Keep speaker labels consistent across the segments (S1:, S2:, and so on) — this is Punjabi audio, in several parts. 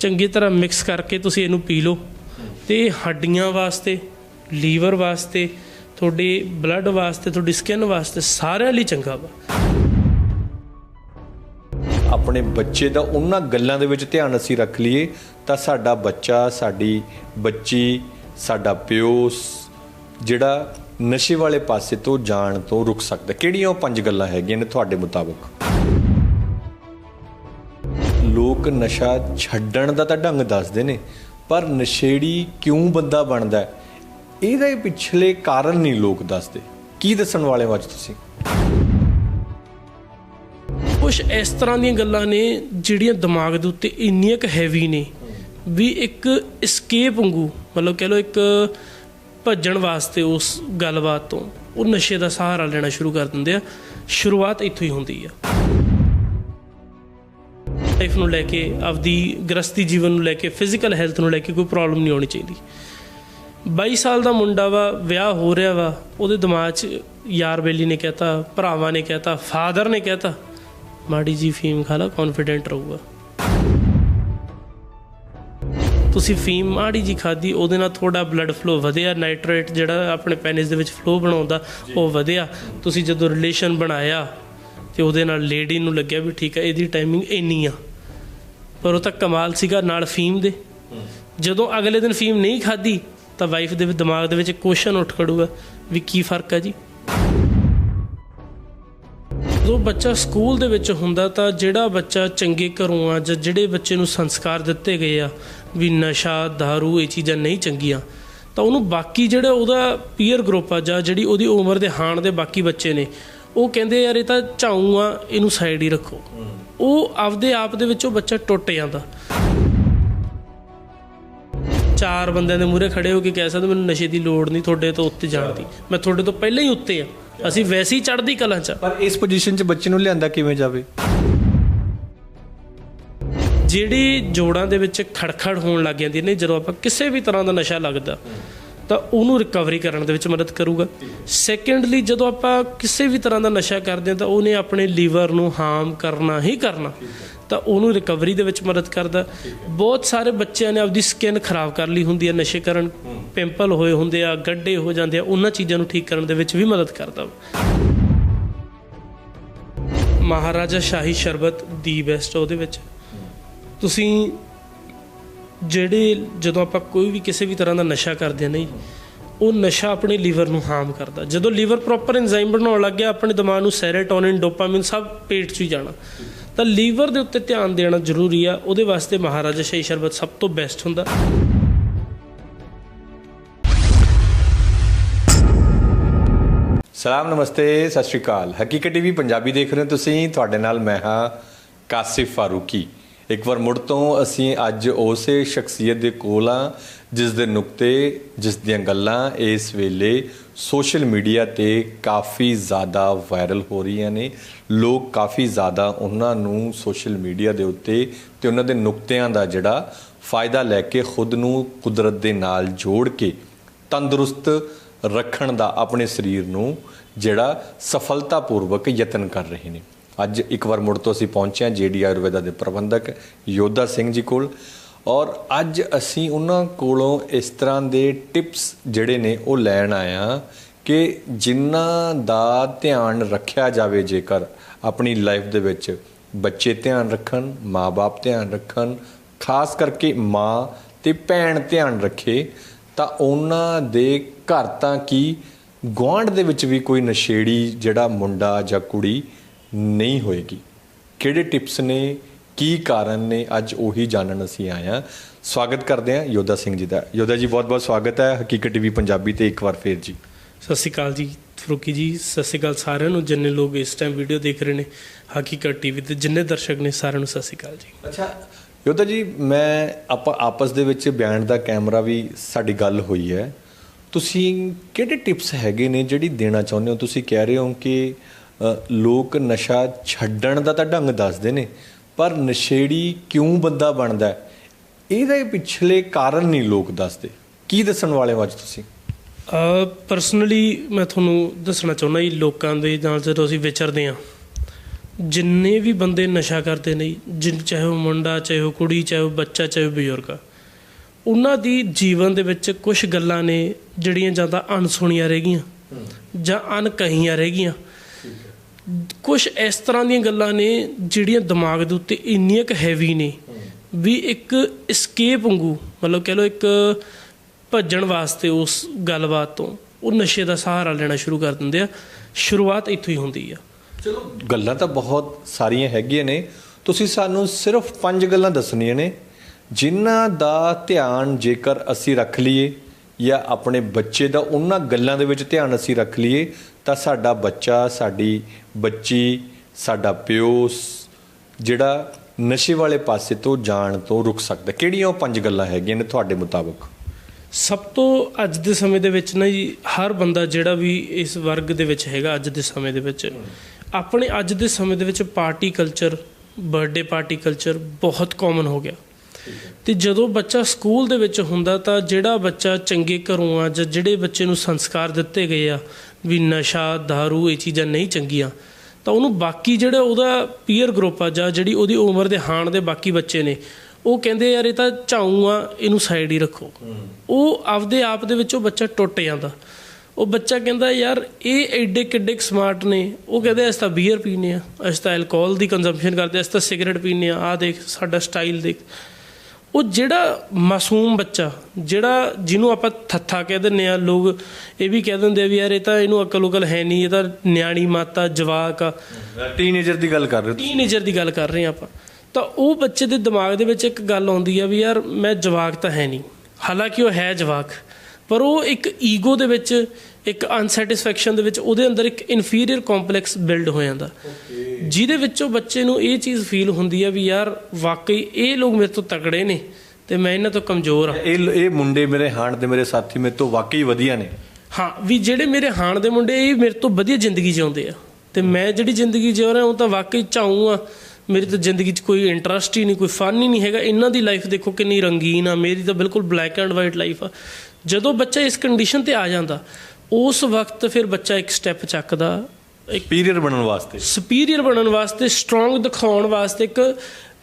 S1: ਚੰਗੀ ਤਰ੍ਹਾਂ ਮਿਕਸ ਕਰਕੇ ਤੁਸੀਂ ਇਹਨੂੰ ਪੀ ਲਓ। ਤੇ ਹੱਡੀਆਂ ਵਾਸਤੇ, ਲੀਵਰ ਵਾਸਤੇ, ਤੁਹਾਡੇ ਬਲੱਡ ਵਾਸਤੇ, ਤੁਹਾਡੀ ਸਕਿਨ ਵਾਸਤੇ ਸਾਰਿਆਂ ਲਈ ਚੰਗਾ ਵਾ।
S2: ਆਪਣੇ ਬੱਚੇ ਦਾ ਉਹਨਾਂ ਗੱਲਾਂ ਦੇ ਵਿੱਚ ਧਿਆਨ ਅਸੀਂ ਰੱਖ ਲਈਏ ਤਾਂ ਸਾਡਾ ਬੱਚਾ, ਸਾਡੀ ਬੱਚੀ, ਸਾਡਾ ਪਿਓ ਜਿਹੜਾ ਨਸ਼ੇ ਵਾਲੇ ਪਾਸੇ ਤੋਂ ਜਾਣ ਤੋਂ ਰੁਕ ਸਕਦਾ। ਕਿਹੜੀਆਂ ਉਹ ਪੰਜ ਗੱਲਾਂ ਹੈਗੀਆਂ ਨੇ ਤੁਹਾਡੇ ਮੁਤਾਬਕ? ਲੋਕ ਨਸ਼ਾ ਛੱਡਣ ਦਾ ਤਾਂ ਢੰਗ ਦੱਸਦੇ ਨੇ, ਪਰ ਨਸ਼ੇੜੀ ਕਿਉਂ ਬੰਦਾ ਬਣਦਾ ਇਹਦੇ ਪਿਛਲੇ ਕਾਰਨ ਨਹੀਂ ਲੋਕ ਦੱਸਦੇ। ਕੀ ਦੱਸਣ ਵਾਲੇ ਹੋ ਅੱਜ ਤੁਸੀਂ?
S1: ਕੁਝ ਇਸ ਤਰ੍ਹਾਂ ਦੀਆਂ ਗੱਲਾਂ ਨੇ ਜਿਹੜੀਆਂ ਦਿਮਾਗ ਦੇ ਉੱਤੇ ਇੰਨੀਆਂ ਕੁ ਹੈਵੀ ਨੇ ਵੀ ਇੱਕ escape ਵਾਂਗੂ, ਮਤਲਬ ਕਹ ਲਓ ਇੱਕ ਭੱਜਣ ਵਾਸਤੇ ਉਸ ਗੱਲਬਾਤ ਤੋਂ ਉਹ ਨਸ਼ੇ ਦਾ ਸਹਾਰਾ ਲੈਣਾ ਸ਼ੁਰੂ ਕਰ ਦਿੰਦੇ ਆ। ਸ਼ੁਰੂਆਤ ਇੱਥੋਂ ਹੀ ਹੁੰਦੀ ਆ। ਲਾਈਫ ਨੂੰ ਲੈ ਕੇ ਆਪਦੀ ਗ੍ਰਸਤੀ ਜੀਵਨ ਨੂੰ ਲੈ ਕੇ ਫਿਜ਼ੀਕਲ ਹੈਲਥ ਨੂੰ ਲੈ ਕੇ ਕੋਈ ਪ੍ਰੋਬਲਮ ਨਹੀਂ ਆਉਣੀ ਚਾਹੀਦੀ। 22 ਸਾਲ ਦਾ ਮੁੰਡਾ ਵਾ ਵਿਆਹ ਹੋ ਰਿਹਾ ਵਾ ਉਹਦੇ ਦਿਮਾਗ 'ਚ ਯਾਰ ਬੇਲੀ ਨੇ ਕਹਿਤਾ ਭਰਾਵਾਂ ਨੇ ਕਹਿਤਾ ਫਾਦਰ ਨੇ ਕਹਿਤਾ ਮਾੜੀ ਜੀ ਫੀਮ ਖਾ ਲਾ ਕੌਨਫੀਡੈਂਟ ਰਹੂਗਾ। ਤੁਸੀਂ ਫੀਮ ਮਾੜੀ ਜੀ ਖਾਦੀ ਉਹਦੇ ਨਾਲ ਤੁਹਾਡਾ ਬਲੱਡ ਫਲੋ ਵਧਿਆ ਨਾਈਟ੍ਰੇਟ ਜਿਹੜਾ ਆਪਣੇ ਪੈਨਿਸ ਦੇ ਵਿੱਚ ਫਲੋ ਬਣਾਉਂਦਾ ਉਹ ਵਧਿਆ। ਤੁਸੀਂ ਜਦੋਂ ਰਿਲੇਸ਼ਨ ਬਣਾਇਆ ਤੇ ਉਹਦੇ ਨਾਲ ਲੇਡੀ ਨੂੰ ਲੱਗਿਆ ਵੀ ਠੀਕ ਹੈ ਇਹਦੀ ਟਾਈਮਿੰਗ ਇੰਨੀ ਆ। ਪਰ ਉਹ ਤਾਂ ਕਮਾਲ ਸੀਗਾ ਨਾਲ ਫੀਮ ਦੇ। ਜਦੋਂ ਅਗਲੇ ਦਿਨ ਫੀਮ ਨਹੀਂ ਖਾਦੀ ਤਾਂ ਵਾਈਫ ਦੇ ਦਿਮਾਗ ਦੇ ਵਿੱਚ ਕੁਐਸਚਨ ਉੱਠ ਖੜੂਗਾ ਵੀ ਕੀ ਫ਼ਰਕ ਹੈ ਜੀ। ਜਦੋਂ ਬੱਚਾ ਸਕੂਲ ਦੇ ਵਿੱਚ ਹੁੰਦਾ ਤਾਂ ਜਿਹੜਾ ਬੱਚਾ ਚੰਗੇ ਘਰੋਂ ਆ ਜਾਂ ਜਿਹੜੇ ਬੱਚੇ ਨੂੰ ਸੰਸਕਾਰ ਦਿੱਤੇ ਗਏ ਆ ਵੀ ਨਸ਼ਾ दारू ਇਹ ਚੀਜ਼ਾਂ ਨਹੀਂ ਚੰਗੀਆਂ ਤਾਂ ਉਹਨੂੰ ਬਾਕੀ ਜਿਹੜਾ ਉਹਦਾ ਪੀਅਰ ਗਰੁੱਪ ਆ ਜਾਂ ਜਿਹੜੀ ਉਹਦੀ ਉਮਰ ਦੇ ਹਾਣ ਦੇ ਬਾਕੀ ਬੱਚੇ ਨੇ ਉਹ ਕਹਿੰਦੇ ਯਾਰ ਇਹ ਤਾਂ ਝਾਊ ਆ ਇਹਨੂੰ ਸਾਈਡ ਹੀ ਰੱਖੋ। ਉਹ ਆਪਦੇ ਆਪ ਦੇ ਵਿੱਚੋਂ ਬੱਚਾ ਟੁੱਟ ਜਾਂਦਾ। ਚਾਰ ਬੰਦਿਆਂ ਦੇ ਮੂਹਰੇ ਖੜੇ ਹੋ ਕੇ ਕਹਿ ਸਕਦੇ ਮੈਨੂੰ ਨਸ਼ੇ ਦੀ ਲੋੜ ਨਹੀਂ ਤੁਹਾਡੇ ਤੋਂ ਉੱਤੇ ਜਾਣ ਦੀ। ਮੈਂ ਤੁਹਾਡੇ ਤੋਂ ਪਹਿਲਾਂ ਹੀ ਉੱਤੇ ਆ। ਅਸੀਂ ਵੈਸੇ ਹੀ ਚੜ੍ਹਦੀ ਕਲਾਂ 'ਚ।
S2: ਪਰ ਇਸ ਪੋਜੀਸ਼ਨ 'ਚ ਬੱਚੇ ਨੂੰ ਲਿਆਂਦਾ ਕਿਵੇਂ ਜਾਵੇ?
S1: ਜਿਹੜੀ ਜੋੜਾਂ ਦੇ ਵਿੱਚ ਖੜਖੜ ਹੋਣ ਲੱਗ ਜਾਂਦੀ ਨੇ ਜਦੋਂ ਆਪਾਂ ਕਿਸੇ ਵੀ ਤਰ੍ਹਾਂ ਦਾ ਨਸ਼ਾ ਲੱਗਦਾ ਤਾਂ ਉਹਨੂੰ ਰਿਕਵਰੀ ਕਰਨ ਦੇ ਵਿੱਚ ਮਦਦ ਕਰੂਗਾ। ਸੈਕੰਡਲੀ ਜਦੋਂ ਆਪਾਂ ਕਿਸੇ ਵੀ ਤਰ੍ਹਾਂ ਦਾ ਨਸ਼ਾ ਕਰਦੇ ਹਾਂ ਤਾਂ ਉਹਨੇ ਆਪਣੇ ਲੀਵਰ ਨੂੰ ਹਾਰਮ ਕਰਨਾ ਹੀ ਕਰਨਾ। ਤਾਂ ਉਹਨੂੰ ਰਿਕਵਰੀ ਦੇ ਵਿੱਚ ਮਦਦ ਕਰਦਾ। ਬਹੁਤ ਸਾਰੇ ਬੱਚਿਆਂ ਨੇ ਆਪਦੀ ਸਕਿਨ ਖਰਾਬ ਕਰ ਲਈ ਹੁੰਦੀ ਹੈ। ਨਸ਼ੇ ਕਰਨ ਪਿੰਪਲ ਹੋਏ ਹੁੰਦੇ ਆ, ਗੱਡੇ ਹੋ ਜਾਂਦੇ ਆ, ਉਹਨਾਂ ਚੀਜ਼ਾਂ ਨੂੰ ਠੀਕ ਕਰਨ ਦੇ ਵਿੱਚ ਵੀ ਮਦਦ ਕਰਦਾ। ਮਹਾਰਾਜਾ ਸ਼ਾਹੀ ਸ਼ਰਬਤ ਦੀ ਬੈਸਟ ਉਹਦੇ ਵਿੱਚ। ਤੁਸੀਂ ਜਿਹੜੇ ਜਦੋਂ ਆਪਾਂ ਕੋਈ ਵੀ ਕਿਸੇ ਵੀ ਤਰ੍ਹਾਂ ਦਾ ਨਸ਼ਾ ਕਰਦੇ ਨਹੀਂ ਉਹ ਨਸ਼ਾ ਆਪਣੇ ਲੀਵਰ ਨੂੰ ਹਾਰਮ ਕਰਦਾ। ਜਦੋਂ ਲੀਵਰ ਪ੍ਰੋਪਰ ਐਂਜ਼ਾਈਮ ਬਣਾਉਣ ਲੱਗ ਗਿਆ, ਆਪਣੇ ਦਿਮਾਗ ਨੂੰ ਸੈਰੋਟੋਨਿਨ ਡੋਪਾਮਾਈਨ ਸਭ ਪੇਟ 'ਚ ਹੀ ਜਾਣਾ। ਤਾਂ ਲੀਵਰ ਦੇ ਉੱਤੇ ਧਿਆਨ ਦੇਣਾ ਜ਼ਰੂਰੀ ਆ, ਉਹਦੇ ਵਾਸਤੇ ਮਹਾਰਾਜਾ ਸ਼ਾਹੀ ਸ਼ਰਬਤ ਸਭ ਤੋਂ ਬੈਸਟ ਹੁੰਦਾ।
S2: ਸਲਾਮ, ਨਮਸਤੇ, ਸਤਿ ਸ਼੍ਰੀ ਅਕਾਲ। ਹਕੀਕਤ ਟੀਵੀ ਪੰਜਾਬੀ ਦੇਖ ਰਹੇ ਹੋ ਤੁਸੀਂ, ਤੁਹਾਡੇ ਨਾਲ ਮੈਂ ਹਾਂ ਕਾਸਿਫ ਫਾਰੂਕੀ। ਇੱਕ ਵਾਰ ਮੁੜ ਤੋਂ ਅਸੀਂ ਅੱਜ ਉਸੇ ਸ਼ਖਸੀਅਤ ਦੇ ਕੋਲ ਆ ਜਿਸ ਦੇ ਨੁਕਤੇ, ਜਿਸ ਦੀਆਂ ਗੱਲਾਂ ਇਸ ਵੇਲੇ ਸੋਸ਼ਲ ਮੀਡੀਆ ਤੇ ਕਾਫੀ ਜ਼ਿਆਦਾ ਵਾਇਰਲ ਹੋ ਰਹੀਆਂ ਨੇ। ਲੋਕ ਕਾਫੀ ਜ਼ਿਆਦਾ ਉਹਨਾਂ ਨੂੰ ਸੋਸ਼ਲ ਮੀਡੀਆ ਦੇ ਉੱਤੇ ਤੇ ਉਹਨਾਂ ਦੇ ਨੁਕਤਿਆਂ ਦਾ ਜਿਹੜਾ ਫਾਇਦਾ ਲੈ ਕੇ ਖੁਦ ਨੂੰ ਕੁਦਰਤ ਦੇ ਨਾਲ ਜੋੜ ਕੇ ਤੰਦਰੁਸਤ ਰੱਖਣ ਦਾ ਆਪਣੇ ਸਰੀਰ ਨੂੰ ਜਿਹੜਾ ਸਫਲਤਾਪੂਰਵਕ ਯਤਨ ਕਰ ਰਹੇ ਨੇ। ਅੱਜ ਇੱਕ ਵਾਰ ਮੁੜ ਤੋਂ ਅਸੀਂ ਪਹੁੰਚੇ ਹਾਂ ਜੀਡੀ ਆਯੁਰਵੇਦਾ ਦੇ ਪ੍ਰਬੰਧਕ ਯੋਧਾ ਸਿੰਘ ਜੀ ਕੋਲ। ਔਰ ਅੱਜ ਅਸੀਂ ਉਹਨਾਂ ਕੋਲੋਂ ਇਸ ਤਰ੍ਹਾਂ ਦੇ ਟਿਪਸ ਜਿਹੜੇ ਨੇ ਉਹ ਲੈਣ ਆਇਆ ਕਿ ਜਿਨ੍ਹਾਂ ਦਾ ਧਿਆਨ ਰੱਖਿਆ ਜਾਵੇ ਜੇਕਰ ਆਪਣੀ ਲਾਈਫ ਦੇ ਵਿੱਚ ਬੱਚੇ ਧਿਆਨ ਰੱਖਣ ਮਾਪੇ ਧਿਆਨ ਰੱਖਣ, ਖਾਸ ਕਰਕੇ ਮਾਂ ਤੇ ਭੈਣ ਧਿਆਨ ਰੱਖੇ, ਤਾਂ ਉਹਨਾਂ ਦੇ ਘਰ ਤਾਂ ਕੀ ਗੁਆਂਢ ਦੇ ਵਿੱਚ ਵੀ ਕੋਈ ਨਸ਼ੇੜੀ ਜਿਹੜਾ ਮੁੰਡਾ ਜਾਂ ਕੁੜੀ ਨਹੀਂ ਹੋਏਗੀ। ਕਿਹੜੇ ਟਿਪਸ ਨੇ ਕੀ ਕਾਰਨ ਨੇ ਅੱਜ ਉਹੀ ਜਾਣਨ ਅਸੀਂ ਆਏ ਹਾਂ। ਸਵਾਗਤ ਕਰਦੇ ਹਾਂ ਯੋਧਾ ਸਿੰਘ ਜੀ ਦਾ। ਯੋਧਾ ਜੀ ਬਹੁਤ ਬਹੁਤ ਸਵਾਗਤ ਹੈ ਹਕੀਕਤ ਟੀਵੀ ਪੰਜਾਬੀ ਤੇ ਇੱਕ ਵਾਰ ਫੇਰ ਜੀ।
S1: ਸਤਿ ਸ਼੍ਰੀ ਅਕਾਲ ਜੀ ਫਰੂਕੀ ਜੀ ਸਤਿ ਸ਼੍ਰੀ ਅਕਾਲ ਸਾਰਿਆਂ ਨੂੰ ਜਿੰਨੇ ਲੋਕ ਇਸ ਟਾਈਮ ਵੀਡੀਓ ਦੇਖ ਰਹੇ ਨੇ ਹਕੀਕਤ ਟੀਵੀ ਤੇ ਜਿੰਨੇ ਦਰਸ਼ਕ ਨੇ ਸਾਰਿਆਂ ਨੂੰ ਸਤਿ ਸ਼੍ਰੀ ਅਕਾਲ ਜੀ।
S2: ਅੱਛਾ ਯੋਧਾ ਜੀ ਮੈਂ ਆਪਾਂ ਆਪਸ ਦੇ ਵਿੱਚ ਬੈਂਡ ਦਾ ਕੈਮਰਾ ਵੀ ਸਾਡੀ ਗੱਲ ਹੋਈ ਹੈ। ਤੁਸੀਂ ਕਿਹੜੇ ਟਿਪਸ ਹੈਗੇ ਨੇ ਜਿਹੜੀ ਦੇਣਾ ਚਾਹੁੰਦੇ ਹੋ? ਤੁਸੀਂ ਕਹਿ ਰਹੇ ਹੋ ਕਿ ਲੋਕ ਨਸ਼ਾ ਛੱਡਣ ਦਾ ਤਾਂ ਢੰਗ ਦੱਸਦੇ ਨੇ, ਪਰ ਨਸ਼ੇੜੀ ਕਿਉਂ ਬੰਦਾ ਬਣਦਾ ਇਹਦੇ ਪਿਛਲੇ ਕਾਰਨ ਨਹੀਂ ਲੋਕ ਦੱਸਦੇ। ਕੀ ਦੱਸਣ ਵਾਲੇ ਹੋ ਅੱਜ ਤੁਸੀਂ?
S1: ਪਰਸਨਲੀ ਮੈਂ ਤੁਹਾਨੂੰ ਦੱਸਣਾ ਚਾਹੁੰਦਾ ਜੀ, ਲੋਕਾਂ ਦੇ ਨਾਲ ਜਦੋਂ ਅਸੀਂ ਵਿਚਰਦੇ ਆ ਜਿੰਨੇ ਵੀ ਬੰਦੇ ਨਸ਼ਾ ਕਰਦੇ ਨੇ, ਜਿਨ, ਚਾਹੇ ਉਹ ਮੁੰਡਾ, ਚਾਹੇ ਉਹ ਕੁੜੀ, ਚਾਹੇ ਉਹ ਬੱਚਾ, ਚਾਹੇ ਉਹ ਬਜ਼ੁਰਗ ਆ ਉਹਨਾਂ ਦੀ ਜੀਵਨ ਦੇ ਵਿੱਚ ਕੁਝ ਗੱਲਾਂ ਨੇ ਜਿਹੜੀਆਂ ਜਾਂ ਤਾਂ ਅਣਸੁਣੀਆਂ ਰਹਿ ਗਈਆਂ, ਜਾਂ ਅਣਕਹੀਆਂ ਰਹਿ ਗਈਆਂ। ਕੁਝ ਇਸ ਤਰ੍ਹਾਂ ਦੀਆਂ ਗੱਲਾਂ ਨੇ ਜਿਹੜੀਆਂ ਦਿਮਾਗ ਦੇ ਉੱਤੇ ਇੰਨੀਆਂ ਕੁ ਹੈਵੀ ਨੇ ਵੀ ਇੱਕ escape ਵਾਂਗੂ, ਮਤਲਬ ਕਹਿ ਲਓ ਇੱਕ ਭੱਜਣ ਵਾਸਤੇ ਉਸ ਗੱਲਬਾਤ ਤੋਂ ਉਹ ਨਸ਼ੇ ਦਾ ਸਹਾਰਾ ਲੈਣਾ ਸ਼ੁਰੂ ਕਰ ਦਿੰਦੇ ਆ, ਸ਼ੁਰੂਆਤ ਇੱਥੋਂ ਹੀ ਹੁੰਦੀ ਆ।
S2: ਚਲੋ, ਗੱਲਾਂ ਤਾਂ ਬਹੁਤ ਸਾਰੀਆਂ ਹੈਗੀਆਂ ਨੇ। ਤੁਸੀਂ ਸਾਨੂੰ ਸਿਰਫ ਪੰਜ ਗੱਲਾਂ ਦੱਸਣੀਆਂ ਨੇ, ਜਿਨ੍ਹਾਂ ਦਾ ਧਿਆਨ ਜੇਕਰ ਅਸੀਂ ਰੱਖ ਲਈਏ ਜਾਂ ਆਪਣੇ ਬੱਚੇ ਦਾ ਉਹਨਾਂ ਗੱਲਾਂ ਦੇ ਵਿੱਚ ਧਿਆਨ ਅਸੀਂ ਰੱਖ ਲਈਏ ਤਾਂ ਸਾਡਾ ਬੱਚਾ, ਸਾਡੀ ਬੱਚੀ, ਸਾਡਾ ਪਿਓ ਜਿਹੜਾ ਨਸ਼ੇ ਵਾਲੇ ਪਾਸੇ ਤੋਂ ਜਾਣ ਤੋਂ ਰੁਕ ਸਕਦਾ। ਕਿਹੜੀਆਂ ਉਹ ਪੰਜ ਗੱਲਾਂ ਹੈਗੀਆਂ ਨੇ ਤੁਹਾਡੇ ਮੁਤਾਬਕ?
S1: ਸਭ ਤੋਂ ਅੱਜ ਦੇ ਸਮੇਂ ਦੇ ਵਿੱਚ ਨਾ ਜੀ, ਹਰ ਬੰਦਾ ਜਿਹੜਾ ਵੀ ਇਸ ਵਰਗ ਦੇ ਵਿੱਚ ਹੈਗਾ ਅੱਜ ਦੇ ਸਮੇਂ ਦੇ ਵਿੱਚ, ਆਪਣੇ ਅੱਜ ਦੇ ਸਮੇਂ ਦੇ ਵਿੱਚ party culture, birthday party culture ਬਹੁਤ ਕਾਮਨ ਹੋ ਗਿਆ। ਤੇ ਜਦੋਂ ਬੱਚਾ ਸਕੂਲ ਦੇ ਵਿੱਚ ਹੁੰਦਾ ਤਾਂ ਜਿਹੜਾ ਬੱਚਾ ਚੰਗੇ ਘਰੋਂ ਆ ਜਾਂ ਜਿਹੜੇ ਬੱਚੇ ਨੂੰ ਸੰਸਕਾਰ ਦਿੱਤੇ ਗਏ ਆ ਵੀ ਨਸ਼ਾ दारू ਇਹ ਚੀਜ਼ਾਂ ਨਹੀਂ ਚੰਗੀਆਂ। ਤਾਂ ਉਹਨੂੰ ਬਾਕੀ ਜਿਹੜਾ ਉਹਦਾ ਪੀਅਰ ਗਰੁੱਪ ਆ ਜਾਂ ਜਿਹੜੀ ਉਹਦੀ ਉਮਰ ਦੇ ਹਾਣ ਦੇ ਬਾਕੀ ਬੱਚੇ ਨੇ ਉਹ ਕਹਿੰਦੇ ਯਾਰ ਇਹ ਤਾਂ ਝਾਊ ਆ ਇਹਨੂੰ ਸਾਈਡ ਹੀ ਰੱਖੋ। ਉਹ ਆਪਦੇ ਆਪ ਦੇ ਵਿੱਚੋਂ ਬੱਚਾ ਟੁੱਟ ਜਾਂਦਾ। ਉਹ ਬੱਚਾ ਕਹਿੰਦਾ ਯਾਰ ਇਹ ਐਡੇ ਕਿੱਡੇ ਸਮਾਰਟ ਨੇ। ਉਹ ਕਹਿੰਦੇ ਅਸੀਂ ਤਾਂ ਬੀਅਰ ਪੀਨੇ ਆ ਅਸੀਂ ਤਾਂ ਐਲਕੋਹਲ ਦੀ ਕੰਜ਼ੰਪਸ਼ਨ ਕਰਦੇ ਅਸੀਂ ਤਾਂ ਸਿਗਰਟ ਪੀਨੇ ਆ। ਆ ਦੇਖ ਸਾਡਾ ਸਟਾਈਲ ਦੇਖ। ਉਹ ਜਿਹੜਾ ਮਾਸੂਮ ਬੱਚਾ ਜਿਹੜਾ ਜਿਹਨੂੰ ਆਪਾਂ ਥੱਥਾ ਕਹਿ ਦਿੰਦੇ ਆ ਲੋਕ ਇਹ ਵੀ ਕਹਿ ਦਿੰਦੇ ਆ ਵੀ ਯਾਰ ਇਹ ਤਾਂ ਇਹਨੂੰ ਅਕਲ ਉਕਲ ਹੈ ਨਹੀਂ ਇਹ ਤਾਂ ਨਿਆਣੀ ਮਾਤਾ ਜਵਾਕ ਆ।
S2: ਟੀਨੇਜਰ ਦੀ ਗੱਲ ਕਰ ਰਹੇ ਹੋ।
S1: ਟੀਨੇਜਰ ਦੀ ਗੱਲ ਕਰ ਰਹੇ ਹਾਂ ਆਪਾਂ। ਤਾਂ ਉਹ ਬੱਚੇ ਦੇ ਦਿਮਾਗ ਦੇ ਵਿੱਚ ਇੱਕ ਗੱਲ ਆਉਂਦੀ ਆ ਵੀ ਯਾਰ ਮੈਂ ਜਵਾਕ ਤਾਂ ਹੈ ਨਹੀਂ। ਹਾਲਾਂਕਿ ਉਹ ਹੈ ਜਵਾਕ ਪਰ ਉਹ ਇੱਕ ਈਗੋ ਦੇ ਵਿੱਚ ਇੱਕ ਅਨਸੈਟੀਸਫੈਕਸ਼ਨ ਦੇ ਵਿੱਚ ਉਹਦੇ ਅੰਦਰ ਇੱਕ ਇਨਫੀਰੀਅਰ ਕੰਪਲੈਕਸ ਬਿਲਡ ਹੋ ਜਾਂਦਾ। ਜਿਹਦੇ ਵਿੱਚੋਂ ਬੱਚੇ ਨੂੰ ਇਹ ਚੀਜ਼ ਫੀਲ ਹੁੰਦੀ ਆ ਵੀ ਯਾਰ ਵਾਕਈ ਇਹ ਲੋਕ ਮੇਰੇ ਤੋਂ ਤਕੜੇ ਨੇ ਤੇ ਮੈਂ ਇਹਨਾਂ ਤੋਂ ਕਮਜ਼ੋਰ ਆ।
S2: ਇਹ ਇਹ ਮੁੰਡੇ ਮੇਰੇ ਹਾਣ ਦੇ ਮੇਰੇ ਸਾਥੀ ਮੇਰੇ ਤੋਂ ਵਾਕਈ ਵਧੀਆ ਨੇ।
S1: ਹਾਂ ਵੀ ਜਿਹੜੇ ਮੇਰੇ ਹਾਣ ਦੇ ਮੁੰਡੇ ਇਹ ਮੇਰੇ ਤੋਂ ਵਧੀਆ ਜ਼ਿੰਦਗੀ ਜਿਉਂਦੇ ਆ। ਤੇ ਮੈਂ ਜਿਹੜੀ ਜ਼ਿੰਦਗੀ ਜਿਉ ਰਿਹਾ ਉਹ ਤਾਂ ਵਾਕਈ ਚਾਹੂੰ ਆ। ਮੇਰੀ ਤਾਂ ਜ਼ਿੰਦਗੀ 'ਚ ਕੋਈ ਇੰਟਰਸਟ ਹੀ ਨਹੀਂ ਕੋਈ ਫਨ ਹੀ ਨਹੀਂ ਹੈਗਾ। ਇਹਨਾਂ ਦੀ ਲਾਈਫ ਦੇਖੋ ਕਿੰਨੀ ਰੰਗੀਨ ਆ। ਮੇਰੀ ਤਾਂ ਬਿਲਕੁਲ ਬਲੈਕ ਐਂਡ ਵਾਈਟ ਲਾਈਫ ਆ। ਜਦੋਂ ਬੱਚਾ ਇਸ ਕੰਡੀਸ਼ਨ ਤੇ ਆ ਜਾਂਦਾ ਉਸ ਵਕਤ ਫਿਰ ਬੱਚਾ ਇੱਕ ਸਟੈਪ ਚੱਕਦਾ ਇੱਕ
S2: ਪੀਰੀਅਰ ਬਣਨ ਵਾਸਤੇ।
S1: ਸੁਪੀਰੀਅਰ ਬਣਨ ਵਾਸਤੇ ਸਟਰੋਂਗ ਦਿਖਾਉਣ ਵਾਸਤੇ ਇੱਕ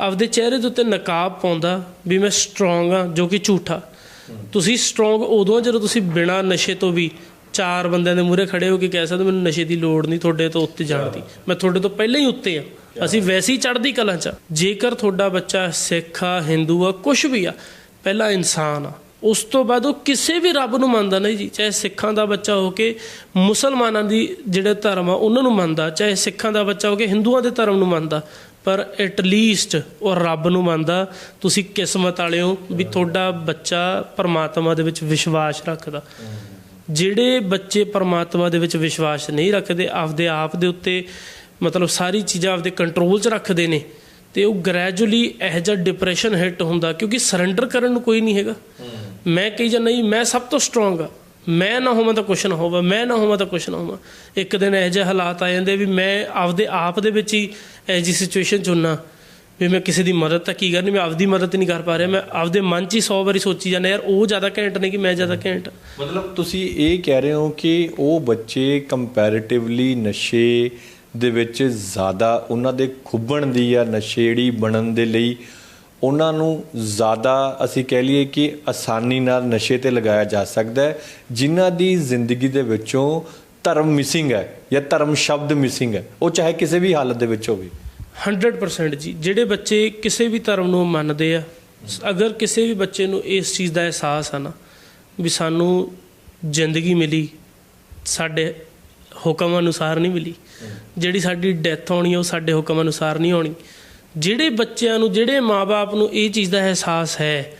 S1: ਆਪਦੇ ਚਿਹਰੇ ਦੇ ਉੱਤੇ ਨਕਾਬ ਪਾਉਂਦਾ ਵੀ ਮੈਂ ਸਟਰੋਂਗ ਆ ਜੋ ਕਿ ਝੂਠਾ। ਤੁਸੀਂ ਸਟਰੋਂਗ ਉਦੋਂ ਜਦੋਂ ਤੁਸੀਂ ਬਿਨਾਂ ਨਸ਼ੇ ਤੋਂ ਵੀ ਚਾਰ ਬੰਦਿਆਂ ਦੇ ਮੂਹਰੇ ਖੜੇ ਹੋ ਕੇ ਕਹਿ ਸਕਦੇ ਮੈਨੂੰ ਨਸ਼ੇ ਦੀ ਲੋੜ ਨਹੀਂ ਤੁਹਾਡੇ ਤੋਂ ਉੱਤੇ ਜਾਣ ਦੀ। ਮੈਂ ਤੁਹਾਡੇ ਤੋਂ ਪਹਿਲਾਂ ਹੀ ਉੱਤੇ ਆ ਅਸੀਂ ਵੈਸੇ ਹੀ ਚੜ੍ਹਦੀ ਕਲਾਂ 'ਚ। ਜੇਕਰ ਤੁਹਾਡਾ ਬੱਚਾ ਸਿੱਖ ਆ ਹਿੰਦੂ ਆ ਕੁਝ ਵੀ ਆ ਪਹਿਲਾ ਇਨਸਾਨ ਆ। ਉਸ ਤੋਂ ਬਾਅਦ ਉਹ ਕਿਸੇ ਵੀ ਰੱਬ ਨੂੰ ਮੰਨਦਾ ਨਹੀਂ ਜੀ, ਚਾਹੇ ਸਿੱਖਾਂ ਦਾ ਬੱਚਾ ਹੋ ਕੇ ਮੁਸਲਮਾਨਾਂ ਦੀ ਜਿਹੜੇ ਧਰਮ ਆ, ਉਹਨਾਂ ਨੂੰ ਮੰਨਦਾ, ਚਾਹੇ ਸਿੱਖਾਂ ਦਾ ਬੱਚਾ ਹੋ ਕੇ ਹਿੰਦੂਆਂ ਦੇ ਧਰਮ ਨੂੰ ਮੰਨਦਾ, ਪਰ ਐਟ ਲੀਸਟ ਉਹ ਰੱਬ ਨੂੰ ਮੰਨਦਾ, ਤੁਸੀਂ ਕਿਸਮਤ ਵਾਲੇ ਹੋ ਵੀ ਤੁਹਾਡਾ ਬੱਚਾ ਪਰਮਾਤਮਾ ਦੇ ਵਿੱਚ ਵਿਸ਼ਵਾਸ ਰੱਖਦਾ। ਜਿਹੜੇ ਬੱਚੇ ਪਰਮਾਤਮਾ ਦੇ ਵਿੱਚ ਵਿਸ਼ਵਾਸ ਨਹੀਂ ਰੱਖਦੇ, ਆਪਦੇ ਆਪ ਦੇ ਉੱਤੇ ਮਤਲਬ ਸਾਰੀ ਚੀਜ਼ਾਂ ਆਪਦੇ ਕੰਟਰੋਲ 'ਚ ਰੱਖਦੇ ਨੇ, ਤੇ ਉਹ ਗ੍ਰੈਜੂਅਲੀ ਇਹ ਜਿਹਾ ਡਿਪਰੈਸ਼ਨ ਹਿੱਟ ਹੁੰਦਾ, ਕਿਉਂਕਿ ਸਰੈਂਡਰ ਕਰਨ ਨੂੰ ਕੋਈ ਨਹੀਂ ਹੈਗਾ। ਮੈਂ ਕਹੀ ਜਾਂ ਨਹੀਂ, ਮੈਂ ਸਭ ਤੋਂ ਸਟਰੋਂਗ ਆ। ਮੈਂ ਨਾ ਹੋਵਾਂ ਤਾਂ ਕੁਛ ਨਾ ਹੋਵੇ, ਮੈਂ ਨਾ ਹੋਵਾਂ ਤਾਂ ਕੁਛ ਨਾ ਹੋਵਾਂ। ਇੱਕ ਦਿਨ ਇਹੋ ਜਿਹੇ ਹਾਲਾਤ ਆ ਜਾਂਦੇ ਵੀ ਮੈਂ ਆਪਦੇ ਆਪ ਦੇ ਵਿੱਚ ਹੀ ਇਹੋ ਜਿਹੀ ਸਿਚੁਏਸ਼ਨ ਚ ਹੁੰਨਾ ਵੀ ਮੈਂ ਕਿਸੇ ਦੀ ਮਦਦ ਤਾਂ ਕੀ ਕਰਨੀ, ਮੈਂ ਆਪਦੀ ਮਦਦ ਨਹੀਂ ਕਰ ਪਾ ਰਿਹਾ। ਮੈਂ ਆਪਦੇ ਮਨ 'ਚ ਹੀ 100 ਵਾਰੀ ਸੋਚੀ ਜਾਂਦਾ, ਯਾਰ, ਉਹ ਜ਼ਿਆਦਾ ਘੈਂਟ ਨੇ ਕਿ ਮੈਂ ਜ਼ਿਆਦਾ ਘੈਂਟ
S2: ਮਤਲਬ ਤੁਸੀਂ ਇਹ ਕਹਿ ਰਹੇ ਹੋ ਕਿ ਉਹ ਬੱਚੇ ਕੰਪੈਰੀਟਿਵਲੀ ਨਸ਼ੇ ਦੇ ਵਿੱਚ ਜ਼ਿਆਦਾ ਉਹਨਾਂ ਦੇ ਖੁੱਬਣ ਦੀ ਜਾਂ ਨਸ਼ੇੜੀ ਬਣਨ ਦੇ ਲਈ ਉਹਨਾਂ ਨੂੰ ਜ਼ਿਆਦਾ ਅਸੀਂ ਕਹਿ ਲਈਏ ਕਿ ਆਸਾਨੀ ਨਾਲ ਨਸ਼ੇ ਤੇ ਲਗਾਇਆ ਜਾ ਸਕਦਾ ਹੈ, ਜਿਨ੍ਹਾਂ ਦੀ ਜ਼ਿੰਦਗੀ ਦੇ ਵਿੱਚੋਂ ਧਰਮ ਮਿਸਿੰਗ ਹੈ ਜਾਂ ਧਰਮ ਸ਼ਬਦ ਮਿਸਿੰਗ ਹੈ, ਉਹ ਚਾਹੇ ਕਿਸੇ ਵੀ ਹਾਲਤ ਦੇ ਵਿੱਚ ਹੋਵੇ।
S1: 100% ਜੀ, ਜਿਹੜੇ ਬੱਚੇ ਕਿਸੇ ਵੀ ਧਰਮ ਨੂੰ ਮੰਨਦੇ ਆ, ਅਗਰ ਕਿਸੇ ਵੀ ਬੱਚੇ ਨੂੰ ਇਸ ਚੀਜ਼ ਦਾ ਅਹਿਸਾਸ ਆ ਨਾ, ਵੀ ਸਾਨੂੰ ਜ਼ਿੰਦਗੀ ਮਿਲੀ, ਸਾਡੇ ਹੁਕਮ ਅਨੁਸਾਰ ਨਹੀਂ ਮਿਲੀ, ਜਿਹੜੀ ਸਾਡੀ ਡੈਥ ਹੋਣੀ ਉਹ ਸਾਡੇ ਹੁਕਮ ਅਨੁਸਾਰ ਨਹੀਂ ਹੋਣੀ ਜਿਹੜੇ ਬੱਚਿਆਂ ਨੂੰ, ਜਿਹੜੇ ਮਾਪੇ ਨੂੰ ਇਹ ਚੀਜ਼ ਦਾ ਅਹਿਸਾਸ ਹੈ,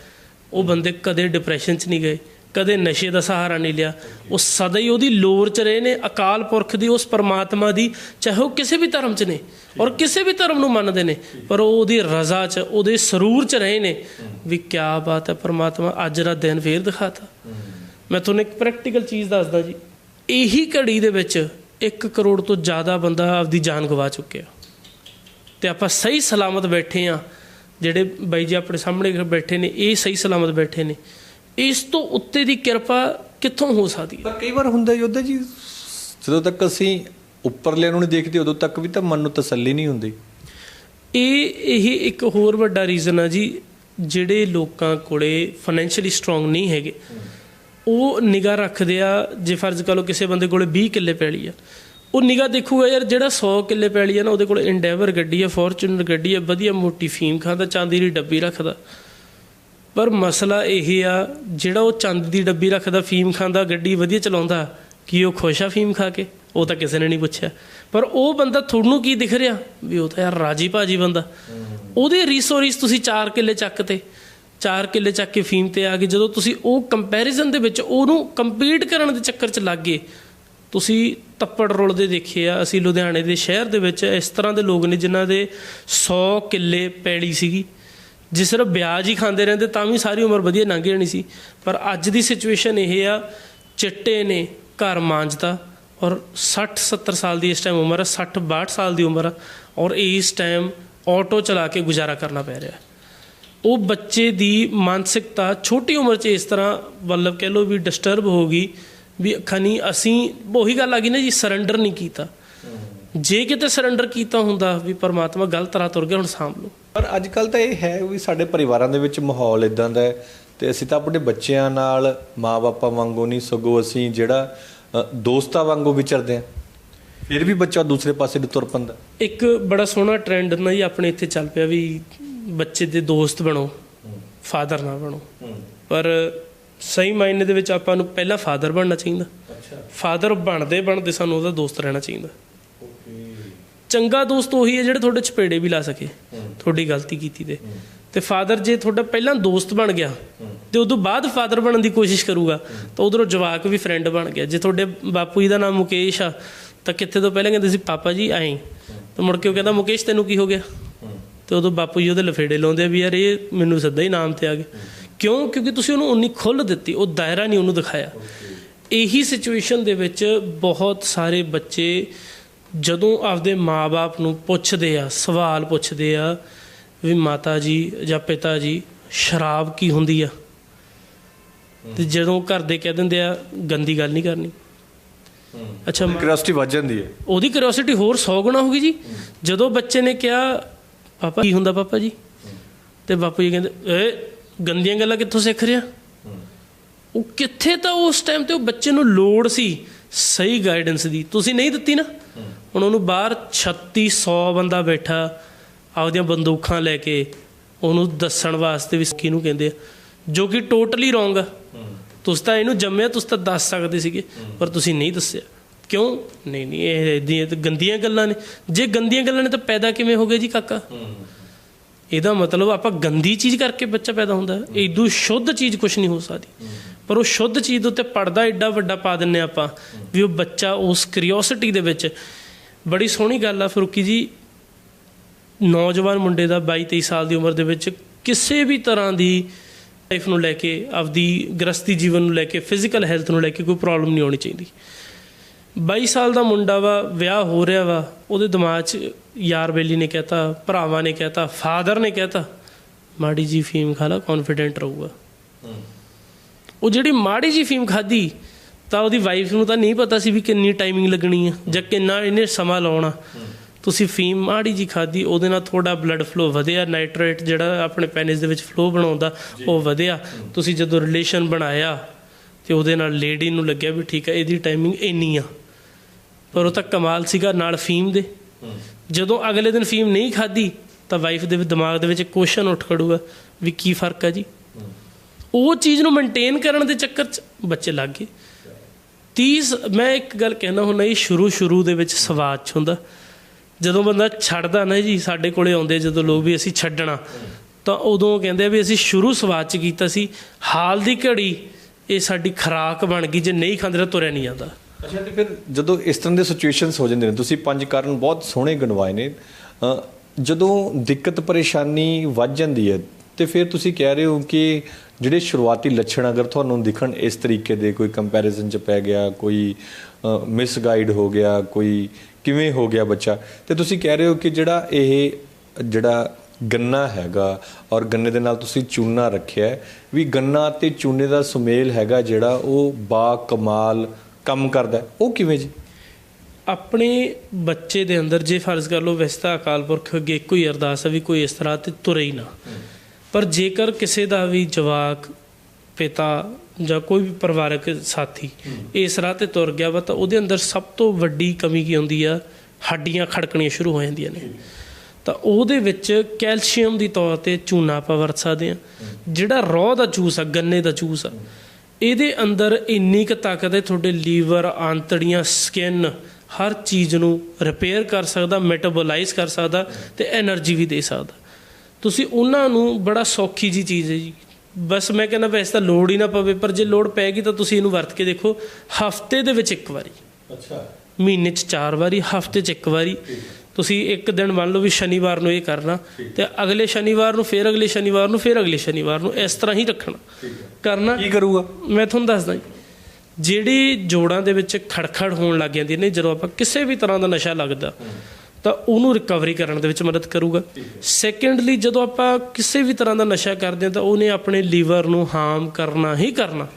S1: ਉਹ ਬੰਦੇ ਕਦੇ ਡਿਪਰੈਸ਼ਨ 'ਚ ਨਹੀਂ ਗਏ, ਕਦੇ ਨਸ਼ੇ ਦਾ ਸਹਾਰਾ ਨਹੀਂ ਲਿਆ। ਉਹ ਸਦਾ ਹੀ ਉਹਦੀ ਲੋਰ 'ਚ ਰਹੇ ਨੇ, ਅਕਾਲ ਪੁਰਖ ਦੀ, ਉਸ ਪਰਮਾਤਮਾ ਦੀ, ਚਾਹੇ ਉਹ ਕਿਸੇ ਵੀ ਧਰਮ 'ਚ ਨੇ ਔਰ ਕਿਸੇ ਵੀ ਧਰਮ ਨੂੰ ਮੰਨਦੇ ਨੇ, ਪਰ ਉਹ ਉਹਦੀ ਰਜ਼ਾ 'ਚ, ਉਹਦੇ ਸਰੂਰ 'ਚ ਰਹੇ ਨੇ ਵੀ ਕਿਆ ਬਾਤ ਹੈ ਪਰਮਾਤਮਾ, ਅੱਜ ਦਾ ਦਿਨ ਫੇਰ ਦਿਖਾਤਾ। ਮੈਂ ਤੁਹਾਨੂੰ ਇੱਕ ਪ੍ਰੈਕਟੀਕਲ ਚੀਜ਼ ਦੱਸਦਾ ਜੀ, ਇਹੀ ਘੜੀ ਦੇ ਵਿੱਚ 1 ਕਰੋੜ ਤੋਂ ਜ਼ਿਆਦਾ ਬੰਦਾ ਆਪਦੀ ਜਾਨ ਗਵਾ ਚੁੱਕਿਆ। ਤੇ ਆਪਾਂ ਸਹੀ ਸਲਾਮਤ ਬੈਠੇ ਆ। ਜਿਹੜੇ ਬਾਈ ਜੀ ਆਪਣੇ ਸਾਹਮਣੇ ਬੈਠੇ ਨੇ ਇਹ ਸਹੀ ਸਲਾਮਤ ਬੈਠੇ ਨੇ। ਇਸ ਤੋਂ ਉੱਤੇ ਦੀ ਕਿਰਪਾ ਕਿੱਥੋਂ ਹੋ ਸਕਦੀ ਹੈ?
S2: ਪਰ ਕਈ ਵਾਰ ਹੁੰਦਾ ਯੋਧਾ ਜੀ ਜਦੋਂ ਤੱਕ ਅਸੀਂ ਉੱਪਰਲਿਆਂ ਨੂੰ ਨਹੀਂ ਦੇਖਦੇ ਉਦੋਂ ਤੱਕ ਵੀ ਤਾਂ ਮਨ ਨੂੰ ਤਸੱਲੀ ਨਹੀਂ ਹੁੰਦੀ।
S1: ਇਹ ਇਹ ਇੱਕ ਹੋਰ ਵੱਡਾ ਰੀਜ਼ਨ ਆ ਜੀ ਜਿਹੜੇ ਲੋਕਾਂ ਕੋਲੇ ਫਾਈਨੈਂਸ਼ੀਅਲੀ ਸਟਰੋਂਗ ਨਹੀਂ ਹੈਗੇ। ਉਹ ਨਿਗਾਹ ਰੱਖਦੇ ਆ ਜੇ ਫਰਜ਼ ਕਰੋ ਕਿਸੇ ਬੰਦੇ ਕੋਲੇ 20 ਕਿੱਲੇ ਪੈਲੀ ਆ ਉਹ ਨਿਗਾਹ ਦੇਖੂਗਾ ਯਾਰ ਜਿਹੜਾ 100 ਕਿੱਲੇ ਪੈਲੀ ਆ ਨਾ, ਉਹਦੇ ਕੋਲ ਇੰਡੈਵਰ ਗੱਡੀ ਆ ਫੋਰਚੂਨਰ ਗੱਡੀ ਆ, ਵਧੀਆ ਮੋਟੀ ਫੀਮ ਖਾਂਦਾ, ਚਾਂਦੀ ਦੀ ਡੱਬੀ ਰੱਖਦਾ। ਪਰ ਮਸਲਾ ਇਹ ਆ, ਜਿਹੜਾ ਉਹ ਚੰਦ ਦੀ ਡੱਬੀ ਰੱਖਦਾ, ਫੀਮ ਖਾਂਦਾ, ਗੱਡੀ ਵਧੀਆ ਚਲਾਉਂਦਾ, ਕੀ ਉਹ ਖੁਸ਼ ਆ ਫੀਮ ਖਾ ਕੇ? ਉਹ ਤਾਂ ਕਿਸੇ ਨੇ ਨਹੀਂ ਪੁੱਛਿਆ। ਪਰ ਉਹ ਬੰਦਾ ਤੁਹਾਨੂੰ ਕੀ ਦਿਖ ਰਿਹਾ? ਵੀ ਉਹ ਤਾਂ ਯਾਰ ਰਾਜੀ ਭਾਜੀ ਬੰਦਾ। ਉਹਦੇ ਰੀਸੋਰੀਸ ਤੁਸੀਂ 4 ਕਿੱਲੇ ਚੱਕ ਤੇ 4 ਕਿੱਲੇ ਚੱਕ ਕੇ ਫੀਮ ਤੇ ਆ ਗਏ। ਜਦੋਂ ਤੁਸੀਂ ਉਹ ਕੰਪੈਰੀਜ਼ਨ ਦੇ ਵਿੱਚ ਉਹਨੂੰ ਕੰਪੀਟ ਕਰਨ ਦੇ ਚੱਕਰ 'ਚ ਲੱਗ ਗਏ ਤੁਸੀਂ ਤੱਪੜ ਰੁਲਦੇ ਦੇਖੇ ਆ, ਅਸੀਂ ਲੁਧਿਆਣੇ ਦੇ ਸ਼ਹਿਰ ਦੇ ਵਿੱਚ ਇਸ ਤਰ੍ਹਾਂ ਦੇ ਲੋਕ ਨੇ ਜਿਨ੍ਹਾਂ ਦੇ 100 ਕਿੱਲੇ ਪੈੜੀ ਸੀਗੀ। ਜੇ ਸਿਰਫ ਵਿਆਜ ਹੀ ਖਾਂਦੇ ਰਹਿੰਦੇ ਤਾਂ ਵੀ ਸਾਰੀ ਉਮਰ ਵਧੀਆ ਲੰਘ ਜਾਣੀ ਸੀ। ਪਰ ਅੱਜ ਦੀ ਸਿਚੁਏਸ਼ਨ ਇਹ ਆ, ਚਿੱਟੇ ਨੇ ਘਰ ਮਾਂਜਦਾ ਔਰ 60 70 ਸਾਲ ਦੀ ਇਸ ਟਾਈਮ ਉਮਰ ਹੈ 60 62 ਸਾਲ ਦੀ ਉਮਰ ਹੈ ਔਰ ਇਸ ਟਾਈਮ ਆਟੋ ਚਲਾ ਕੇ ਗੁਜ਼ਾਰਾ ਕਰਨਾ ਪੈ ਰਿਹਾ। ਉਹ ਬੱਚੇ ਦੀ ਮਾਨਸਿਕਤਾ ਛੋਟੀ ਉਮਰ 'ਚ ਇਸ ਤਰ੍ਹਾਂ ਮਤਲਬ ਕਹਿ ਲਓ ਵੀ ਡਿਸਟਰਬ ਹੋ ਗਈ ਵੀ ਖਨੀ ਅਸੀਂ ਉਹੀ ਗੱਲ ਆ ਗਈ ਨਾ ਜੀ ਸਰੈਂਡਰ ਨਹੀਂ ਕੀਤਾ। ਜੇ ਕਿਤੇ ਸਰੈਂਡਰ ਕੀਤਾ ਹੁੰਦਾ ਵੀ ਪਰਮਾਤਮਾ ਗਲਤ ਰਾਹ ਤੁਰ ਗਿਆ ਹੁਣ ਸਾਂਭ ਲਓ।
S2: ਪਰ ਅੱਜ ਕੱਲ ਤਾਂ ਇਹ ਹੈ ਵੀ ਸਾਡੇ ਪਰਿਵਾਰਾਂ ਦੇ ਵਿੱਚ ਮਾਹੌਲ ਇਦਾਂ ਦਾ ਹੈ ਤੇ ਅਸੀਂ ਤਾਂ ਆਪਣੇ ਬੱਚਿਆਂ ਨਾਲ ਮਾਪੇ ਵਾਂਗੂ ਨਹੀਂ ਸਗੋਂ ਅਸੀਂ ਜਿਹੜਾ ਦੋਸਤਾਂ ਵਾਂਗੂ ਵਿਚਰਦੇ ਆ ਫਿਰ ਵੀ ਬੱਚਾ ਦੂਸਰੇ ਪਾਸੇ ਨੂੰ ਤੁਰ ਪੰਦਾ।
S1: ਇੱਕ ਬੜਾ ਸੋਹਣਾ ਟ੍ਰੈਂਡ ਨਾ ਜੀ ਆਪਣੇ ਇੱਥੇ ਚੱਲ ਪਿਆ ਵੀ ਬੱਚੇ ਦੇ ਦੋਸਤ ਬਣੋ ਫਾਦਰ ਨਾ ਬਣੋ। ਪਰ ਸਹੀ ਮਾਇਨੇ ਦੇ ਵਿੱਚ ਆਪਾਂ ਨੂੰ ਪਹਿਲਾਂ ਫਾਦਰ ਬਣਨਾ ਚਾਹੀਦਾ।
S2: ਅੱਛਾ।
S1: ਫਾਦਰ ਬਣਦੇ ਬਣਦੇ ਸਾਨੂੰ ਉਹਦਾ ਦੋਸਤ ਰਹਿਣਾ ਚਾਹੀਦਾ। ਚੰਗਾ ਦੋਸਤ ਉਹੀ ਹੈ ਜਿਹੜਾ ਤੁਹਾਡੇ ਚਪੇੜੇ ਵੀ ਲਾ ਸਕੇ ਤੁਹਾਡੀ ਗਲਤੀ ਕੀਤੀ ਤੇ। ਤੇ ਫਾਦਰ ਜੇ ਤੁਹਾਡਾ ਪਹਿਲਾਂ ਦੋਸਤ ਬਣ ਗਿਆ ਤੇ ਉਦੋਂ ਬਾਅਦ ਫਾਦਰ ਬਣਨ ਦੀ ਕੋਸ਼ਿਸ਼ ਕਰੂਗਾ ਤਾਂ ਉਧਰੋਂ ਜਵਾਕ ਵੀ ਫਰੈਂਡ ਬਣ ਗਿਆ। ਜੇ ਤੁਹਾਡੇ ਬਾਪੂ ਜੀ ਦਾ ਨਾਮ ਮੁਕੇਸ਼ ਆ ਤਾਂ ਕਿੱਥੇ ਤੋਂ ਪਹਿਲਾਂ ਕਹਿੰਦੇ ਸੀ ਪਾਪਾ ਜੀ ਆਏ। ਤਾਂ ਮੁੜ ਕੇ ਉਹ ਕਹਿੰਦਾ ਮੁਕੇਸ਼ ਤੈਨੂੰ ਕੀ ਹੋ ਗਿਆ? ਤੇ ਉਦੋਂ ਬਾਪੂ ਜੀ ਉਹਦੇ ਲਫੇੜੇ ਲਾਉਂਦੇ ਆ ਵੀ ਯਾਰ ਇਹ ਮੈਨੂੰ ਸਿੱਧਾ ਹੀ ਨਾਮ ਤੇ ਆ ਗਿਆ। ਕਿਉਂ? ਕਿਉਂਕਿ ਤੁਸੀਂ ਉਹਨੂੰ ਉਨੀ ਖੁੱਲ ਦਿੱਤੀ ਉਹ ਦਾਇਰਾ ਨਹੀਂ ਉਹਨੂੰ ਦਿਖਾਇਆ। ਇਹੀ ਸਿਚੁਏਸ਼ਨ ਦੇ ਵਿੱਚ ਬਹੁਤ ਸਾਰੇ ਬੱਚੇ ਜਦੋਂ ਆਪਦੇ ਮਾਪੇ ਨੂੰ ਪੁੱਛਦੇ ਆ ਸਵਾਲ ਪੁੱਛਦੇ ਆ ਵੀ ਮਾਤਾ ਜੀ ਜਾਂ ਪਿਤਾ ਜੀ ਸ਼ਰਾਬ ਕੀ ਹੁੰਦੀ ਆ? ਤੇ ਜਦੋਂ ਘਰ ਦੇ ਕਹਿ ਦਿੰਦੇ ਆ ਗੰਦੀ ਗੱਲ ਨਹੀਂ ਕਰਨੀ। ਅੱਛਾ
S2: ਕਿਉਰਿਓਸਿਟੀ ਵੱਜ ਜਾਂਦੀ ਹੈ।
S1: ਉਹਦੀ ਕਿਉਰਿਓਸਿਟੀ ਹੋਰ 100 ਗੁਣਾ ਹੋ ਗਈ ਜੀ ਜਦੋਂ ਬੱਚੇ ਨੇ ਕਿਹਾ ਪਾਪਾ ਕੀ ਹੁੰਦਾ ਪਾਪਾ ਜੀ? ਤੇ ਬਾਪੂ ਜੀ ਕਹਿੰਦੇ ਏ ਗੰਦੀਆਂ ਗੱਲਾਂ ਕਿੱਥੋਂ ਸਿੱਖ ਰਿਹਾ? ਉਹ ਕਿੱਥੇ ਤਾਂ ਉਸ ਟਾਈਮ ਤੇ ਉਹ ਬੱਚੇ ਨੂੰ ਲੋੜ ਸੀ ਸਹੀ ਗਾਈਡੈਂਸ ਦੀ। ਤੁਸੀਂ ਨਹੀਂ ਦਿੱਤੀ ਨਾ? ਹੁਣ ਉਹਨੂੰ ਬਾਹਰ 3600 ਬੰਦਾ ਬੈਠਾ, ਆਪਦੀਆਂ ਬੰਦੂਕਾਂ ਲੈ ਕੇ ਉਹਨੂੰ ਦੱਸਣ ਵਾਸਤੇ ਵੀ ਕਿਹਨੂੰ ਕਹਿੰਦੇ ਆ? ਜੋ ਕਿ ਟੋਟਲੀ ਰੋਂਗ ਆ। ਤੁਸੀਂ ਤਾਂ ਇਹਨੂੰ ਜੰਮਿਆ, ਤੁਸੀਂ ਤਾਂ ਦੱਸ ਸਕਦੇ ਸੀਗੇ, ਪਰ ਤੁਸੀਂ ਨਹੀਂ ਦੱਸਿਆ। ਕਿਉਂ? ਨਹੀਂ ਨਹੀਂ, ਇਹ ਗੰਦੀਆਂ ਗੱਲਾਂ ਨੇ। ਜੇ ਗੰਦੀਆਂ ਗੱਲਾਂ ਨੇ ਤਾਂ ਪੈਦਾ ਕਿਵੇਂ ਹੋ ਗਏ ਜੀ ਕਾਕਾ? ਇਹਦਾ ਮਤਲਬ ਆਪਾਂ ਗੰਦੀ ਚੀਜ਼ ਕਰਕੇ ਬੱਚਾ ਪੈਦਾ ਹੁੰਦਾ ਇਦੋਂ ਸ਼ੁੱਧ ਚੀਜ਼ ਕੁਝ ਨਹੀਂ ਹੋ ਸਕਦੀ। ਪਰ ਉਹ ਸ਼ੁੱਧ ਚੀਜ਼ ਦੇ ਉੱਤੇ ਪਰਦਾ ਐਡਾ ਵੱਡਾ ਪਾ ਦਿੰਨੇ ਆਪਾਂ ਵੀ ਉਹ ਬੱਚਾ ਉਸ ਕਿਉਰਿਓਸਿਟੀ ਦੇ ਵਿੱਚ ਬੜੀ ਸੋਹਣੀ ਗੱਲ ਆ ਫਰੂਕੀ ਜੀ। ਨੌਜਵਾਨ ਮੁੰਡੇ ਦਾ 22 23 ਸਾਲ ਦੀ ਉਮਰ ਦੇ ਵਿੱਚ ਕਿਸੇ ਵੀ ਤਰ੍ਹਾਂ ਦੀ ਲਾਈਫ ਨੂੰ ਲੈ ਕੇ, ਆਪਦੀ ਗ੍ਰਸਤੀ ਜੀਵਨ ਨੂੰ ਲੈ ਕੇ ਫਿਜ਼ੀਕਲ ਹੈਲਥ ਨੂੰ ਲੈ ਕੇ ਕੋਈ ਪ੍ਰੋਬਲਮ ਨਹੀਂ ਆਉਣੀ ਚਾਹੀਦੀ। 22 ਸਾਲ ਦਾ ਮੁੰਡਾ ਵਾ, ਵਿਆਹ ਹੋ ਰਿਹਾ ਵਾ, ਉਹਦੇ ਦਿਮਾਗ 'ਚ ਯਾਰ ਬੇਲੀ ਨੇ ਕਹਿਤਾ ਭਰਾਵਾਂ ਨੇ ਕਹਿਤਾ ਫਾਦਰ ਨੇ ਕਹਿਤਾ ਮਾੜੀ ਜੀ ਫੀਮ ਖਾ ਲਾ ਕੌਨਫੀਡੈਂਟ ਰਹੂਗਾ। ਉਹ ਜਿਹੜੀ ਮਾੜੀ ਜੀ ਫੀਮ ਖਾਦੀ ਤਾਂ ਉਹਦੀ ਵਾਈਫ ਨੂੰ ਤਾਂ ਨਹੀਂ ਪਤਾ ਸੀ ਵੀ ਕਿੰਨੀ ਟਾਈਮਿੰਗ ਲੱਗਣੀ ਆ ਜਾਂ ਕਿੰਨਾ ਇਹਨੇ ਸਮਾਂ ਲਾਉਣਾ। ਤੁਸੀਂ ਫੀਮ ਮਾੜੀ ਜੀ ਖਾਦੀ ਉਹਦੇ ਨਾਲ ਥੋੜਾ ਬਲੱਡ ਫਲੋ ਵਧਿਆ ਨਾਈਟ੍ਰੇਟ ਜਿਹੜਾ ਆਪਣੇ ਪੈਨਿਸ ਦੇ ਵਿੱਚ ਫਲੋ ਬਣਾਉਂਦਾ ਉਹ ਵਧਿਆ। ਤੁਸੀਂ ਜਦੋਂ ਰਿਲੇਸ਼ਨ ਬਣਾਇਆ ਤੇ ਉਹਦੇ ਨਾਲ ਲੇਡੀ ਨੂੰ ਲੱਗਿਆ ਵੀ ਠੀਕ ਹੈ ਇਹਦੀ ਟਾਈਮਿੰਗ ਇੰਨੀ ਆ। ਪਰ ਉਹ ਤਾਂ ਕਮਾਲ ਸੀਗਾ ਨਾਲ ਫੀਮ ਦੇ। ਜਦੋਂ ਅਗਲੇ ਦਿਨ ਫੀਮ ਨਹੀਂ ਖਾਧੀ, ਤਾਂ ਵਾਈਫ ਦੇ ਦਿਮਾਗ ਦੇ ਵਿੱਚ ਕੁਐਸਚਨ ਉੱਠ ਖੜੂਗਾ ਵੀ ਕੀ ਫ਼ਰਕ ਆ ਜੀ? ਉਹ ਚੀਜ਼ ਨੂੰ ਮੇਨਟੇਨ ਕਰਨ ਦੇ ਚੱਕਰ 'ਚ ਬੱਚੇ ਲੱਗ ਗਏ। 30 ਮੈਂ ਇੱਕ ਗੱਲ ਕਹਿਣਾ ਹੁੰਦਾ, ਇਹ ਸ਼ੁਰੂ ਸ਼ੁਰੂ ਦੇ ਵਿੱਚ ਸਵਾਦ 'ਚ ਹੁੰਦਾ। ਜਦੋਂ ਬੰਦਾ ਛੱਡਦਾ ਨਾ ਜੀ, ਸਾਡੇ ਕੋਲੇ ਆਉਂਦੇ ਜਦੋਂ ਲੋਕ ਵੀ ਅਸੀਂ ਛੱਡਣਾ, ਤਾਂ ਉਦੋਂ ਕਹਿੰਦੇ ਆ ਵੀ ਅਸੀਂ ਸ਼ੁਰੂ ਸਵਾਦ 'ਚ ਕੀਤਾ ਸੀ, ਹਾਲ ਦੀ ਘੜੀ ਇਹ ਸਾਡੀ ਖਰਾਕ ਬਣ ਗਈ, ਜੇ ਨਹੀਂ ਖਾਂਦੇ ਤਾਂ ਤੁਰਿਆ ਨਹੀਂ ਜਾਂਦਾ।
S2: ਅੱਛਾ, ਤੇ ਫਿਰ ਜਦੋਂ ਇਸ ਤਰ੍ਹਾਂ ਦੇ ਸਿਚੁਏਸ਼ਨਸ ਹੋ ਜਾਂਦੇ ਨੇ, ਤੁਸੀਂ ਪੰਜ ਕਾਰਨ ਬਹੁਤ ਸੋਹਣੇ ਗਣਵਾਏ ਨੇ ਜਦੋਂ ਦਿੱਕਤ ਪਰੇਸ਼ਾਨੀ ਵੱਧ ਜਾਂਦੀ ਹੈ, ਤੇ ਫਿਰ ਤੁਸੀਂ ਕਹਿ ਰਹੇ ਹੋ ਕਿ ਜਿਹੜੇ ਸ਼ੁਰੂਆਤੀ ਲੱਛਣ ਅਗਰ ਤੁਹਾਨੂੰ ਦਿਖਣ ਇਸ ਤਰੀਕੇ ਦੇ, ਕੋਈ ਕੰਪੈਰੀਜ਼ਨ ਚ ਪੈ ਗਿਆ, ਕੋਈ ਮਿਸਗਾਈਡ ਹੋ ਗਿਆ, ਕੋਈ ਕਿਵੇਂ ਹੋ ਗਿਆ ਬੱਚਾ, ਤੇ ਤੁਸੀਂ ਕਹਿ ਰਹੇ ਹੋ ਕਿ ਜਿਹੜਾ ਇਹ, ਜਿਹੜਾ ਗੰਨਾ ਹੈਗਾ ਔਰ ਗੰਨੇ ਦੇ ਨਾਲ ਤੁਸੀਂ ਚੂਨਾ ਰੱਖਿਆ, ਵੀ ਗੰਨਾ ਤੇ ਚੂਨੇ ਦਾ ਸੁਮੇਲ ਹੈਗਾ ਜਿਹੜਾ ਉਹ ਬਾ ਕਮਾਲ ਕੰਮ ਕਰਦਾ ਉਹ ਕਿਵੇਂ ਜੀ?
S1: ਆਪਣੇ ਬੱਚੇ ਦੇ ਅੰਦਰ ਜੇ ਫਰਜ਼ ਕਰ ਲਓ ਵੈਸੇ ਤਾਂ ਅਕਾਲ ਪੁਰਖ ਅੱਗੇ ਇੱਕੋ ਹੀ ਅਰਦਾਸ ਹੈ ਵੀ ਕੋਈ ਇਸ ਤਰ੍ਹਾਂ ਤੇ ਤੁਰੇ ਹੀ ਨਾ। ਪਰ ਜੇਕਰ ਕਿਸੇ ਦਾ ਵੀ ਜਵਾਕ, ਪਿਤਾ ਜਾਂ ਕੋਈ ਵੀ ਪਰਿਵਾਰਕ ਸਾਥੀ ਇਸ ਰਾਹ ਤੇ ਤੁਰ ਗਿਆ ਵਾ ਤਾਂ ਉਹਦੇ ਅੰਦਰ ਸਭ ਤੋਂ ਵੱਡੀ ਕਮੀ ਕੀ ਹੁੰਦੀ ਆ? ਹੱਡੀਆਂ ਖੜਕਣੀਆਂ ਸ਼ੁਰੂ ਹੋ ਜਾਂਦੀਆਂ ਨੇ। ਤਾਂ ਉਹਦੇ ਵਿੱਚ ਕੈਲਸ਼ੀਅਮ ਦੀ ਤੌਰ ਤੇ ਚੂਨਾ ਆਪਾਂ ਵਰਤ ਸਕਦੇ ਆ ਜਿਹੜਾ ਰੋਹ ਦਾ ਜੂਸ ਆ, ਗੰਨੇ ਦਾ ਜੂਸ ਆ ਇਹਦੇ ਅੰਦਰ ਇੰਨੀ ਕੁ ਤਾਕਤ ਹੈ ਤੁਹਾਡੇ ਲੀਵਰ ਆਂਤੜੀਆਂ ਸਕਿਨ ਹਰ ਚੀਜ਼ ਨੂੰ ਰਿਪੇਅਰ ਕਰ ਸਕਦਾ ਮੈਟਾਬੋਲਾਈਜ਼ ਕਰ ਸਕਦਾ ਤੇ એનર્ਜੀ ਵੀ ਦੇ ਸਕਦਾ। ਤੁਸੀਂ ਉਹਨਾਂ ਨੂੰ ਬੜਾ ਸੌਖੀ ਜੀ ਚੀਜ਼ ਹੈ ਜੀ। ਬਸ ਮੈਂ ਕਹਿੰਦਾ ਵੈਸੇ ਤਾਂ ਲੋੜ ਹੀ ਨਾ ਪਵੇ ਪਰ ਜੇ ਲੋੜ ਪੈਗੀ ਤਾਂ ਤੁਸੀਂ ਇਹਨੂੰ ਵਰਤ ਕੇ ਦੇਖੋ ਹਫ਼ਤੇ ਦੇ ਵਿੱਚ ਇੱਕ ਵਾਰੀ।
S2: ਅੱਛਾ।
S1: ਮਹੀਨੇ 'ਚ ਚਾਰ ਵਾਰੀ ਹਫ਼ਤੇ 'ਚ ਇੱਕ ਵਾਰੀ। ਤੁਸੀਂ ਇੱਕ ਦਿਨ ਮੰਨ ਲਓ ਵੀ ਸ਼ਨੀਵਾਰ ਨੂੰ ਇਹ ਕਰਨਾ ਤੇ ਅਗਲੇ ਸ਼ਨੀਵਾਰ ਨੂੰ ਫਿਰ ਅਗਲੇ ਸ਼ਨੀਵਾਰ ਨੂੰ ਫਿਰ ਅਗਲੇ ਸ਼ਨੀਵਾਰ ਨੂੰ ਇਸ ਤਰ੍ਹਾਂ ਹੀ ਰੱਖਣਾ। ਕਰਨਾ
S2: ਕੀ ਕਰੂਗਾ?
S1: ਮੈਂ ਤੁਹਾਨੂੰ ਦੱਸਦਾ ਜੀ। ਜਿਹੜੀ ਜੋੜਾਂ ਦੇ ਵਿੱਚ ਖੜਖੜ ਹੋਣ ਲੱਗ ਜਾਂਦੀ ਨੇ ਜਦੋਂ ਆਪਾਂ ਕਿਸੇ ਵੀ ਤਰ੍ਹਾਂ ਦਾ ਨਸ਼ਾ ਲੱਗਦਾ ਤਾਂ ਉਹਨੂੰ ਰਿਕਵਰੀ ਕਰਨ ਦੇ ਵਿੱਚ ਮਦਦ ਕਰੂਗਾ। ਸੈਕੰਡਲੀ ਜਦੋਂ ਆਪਾਂ ਕਿਸੇ ਵੀ ਤਰ੍ਹਾਂ ਦਾ ਨਸ਼ਾ ਕਰਦੇ ਹਾਂ ਤਾਂ ਉਹਨੇ ਆਪਣੇ ਲੀਵਰ ਨੂੰ ਹਾਰਮ ਕਰਨਾ ਹੀ ਕਰਨਾ।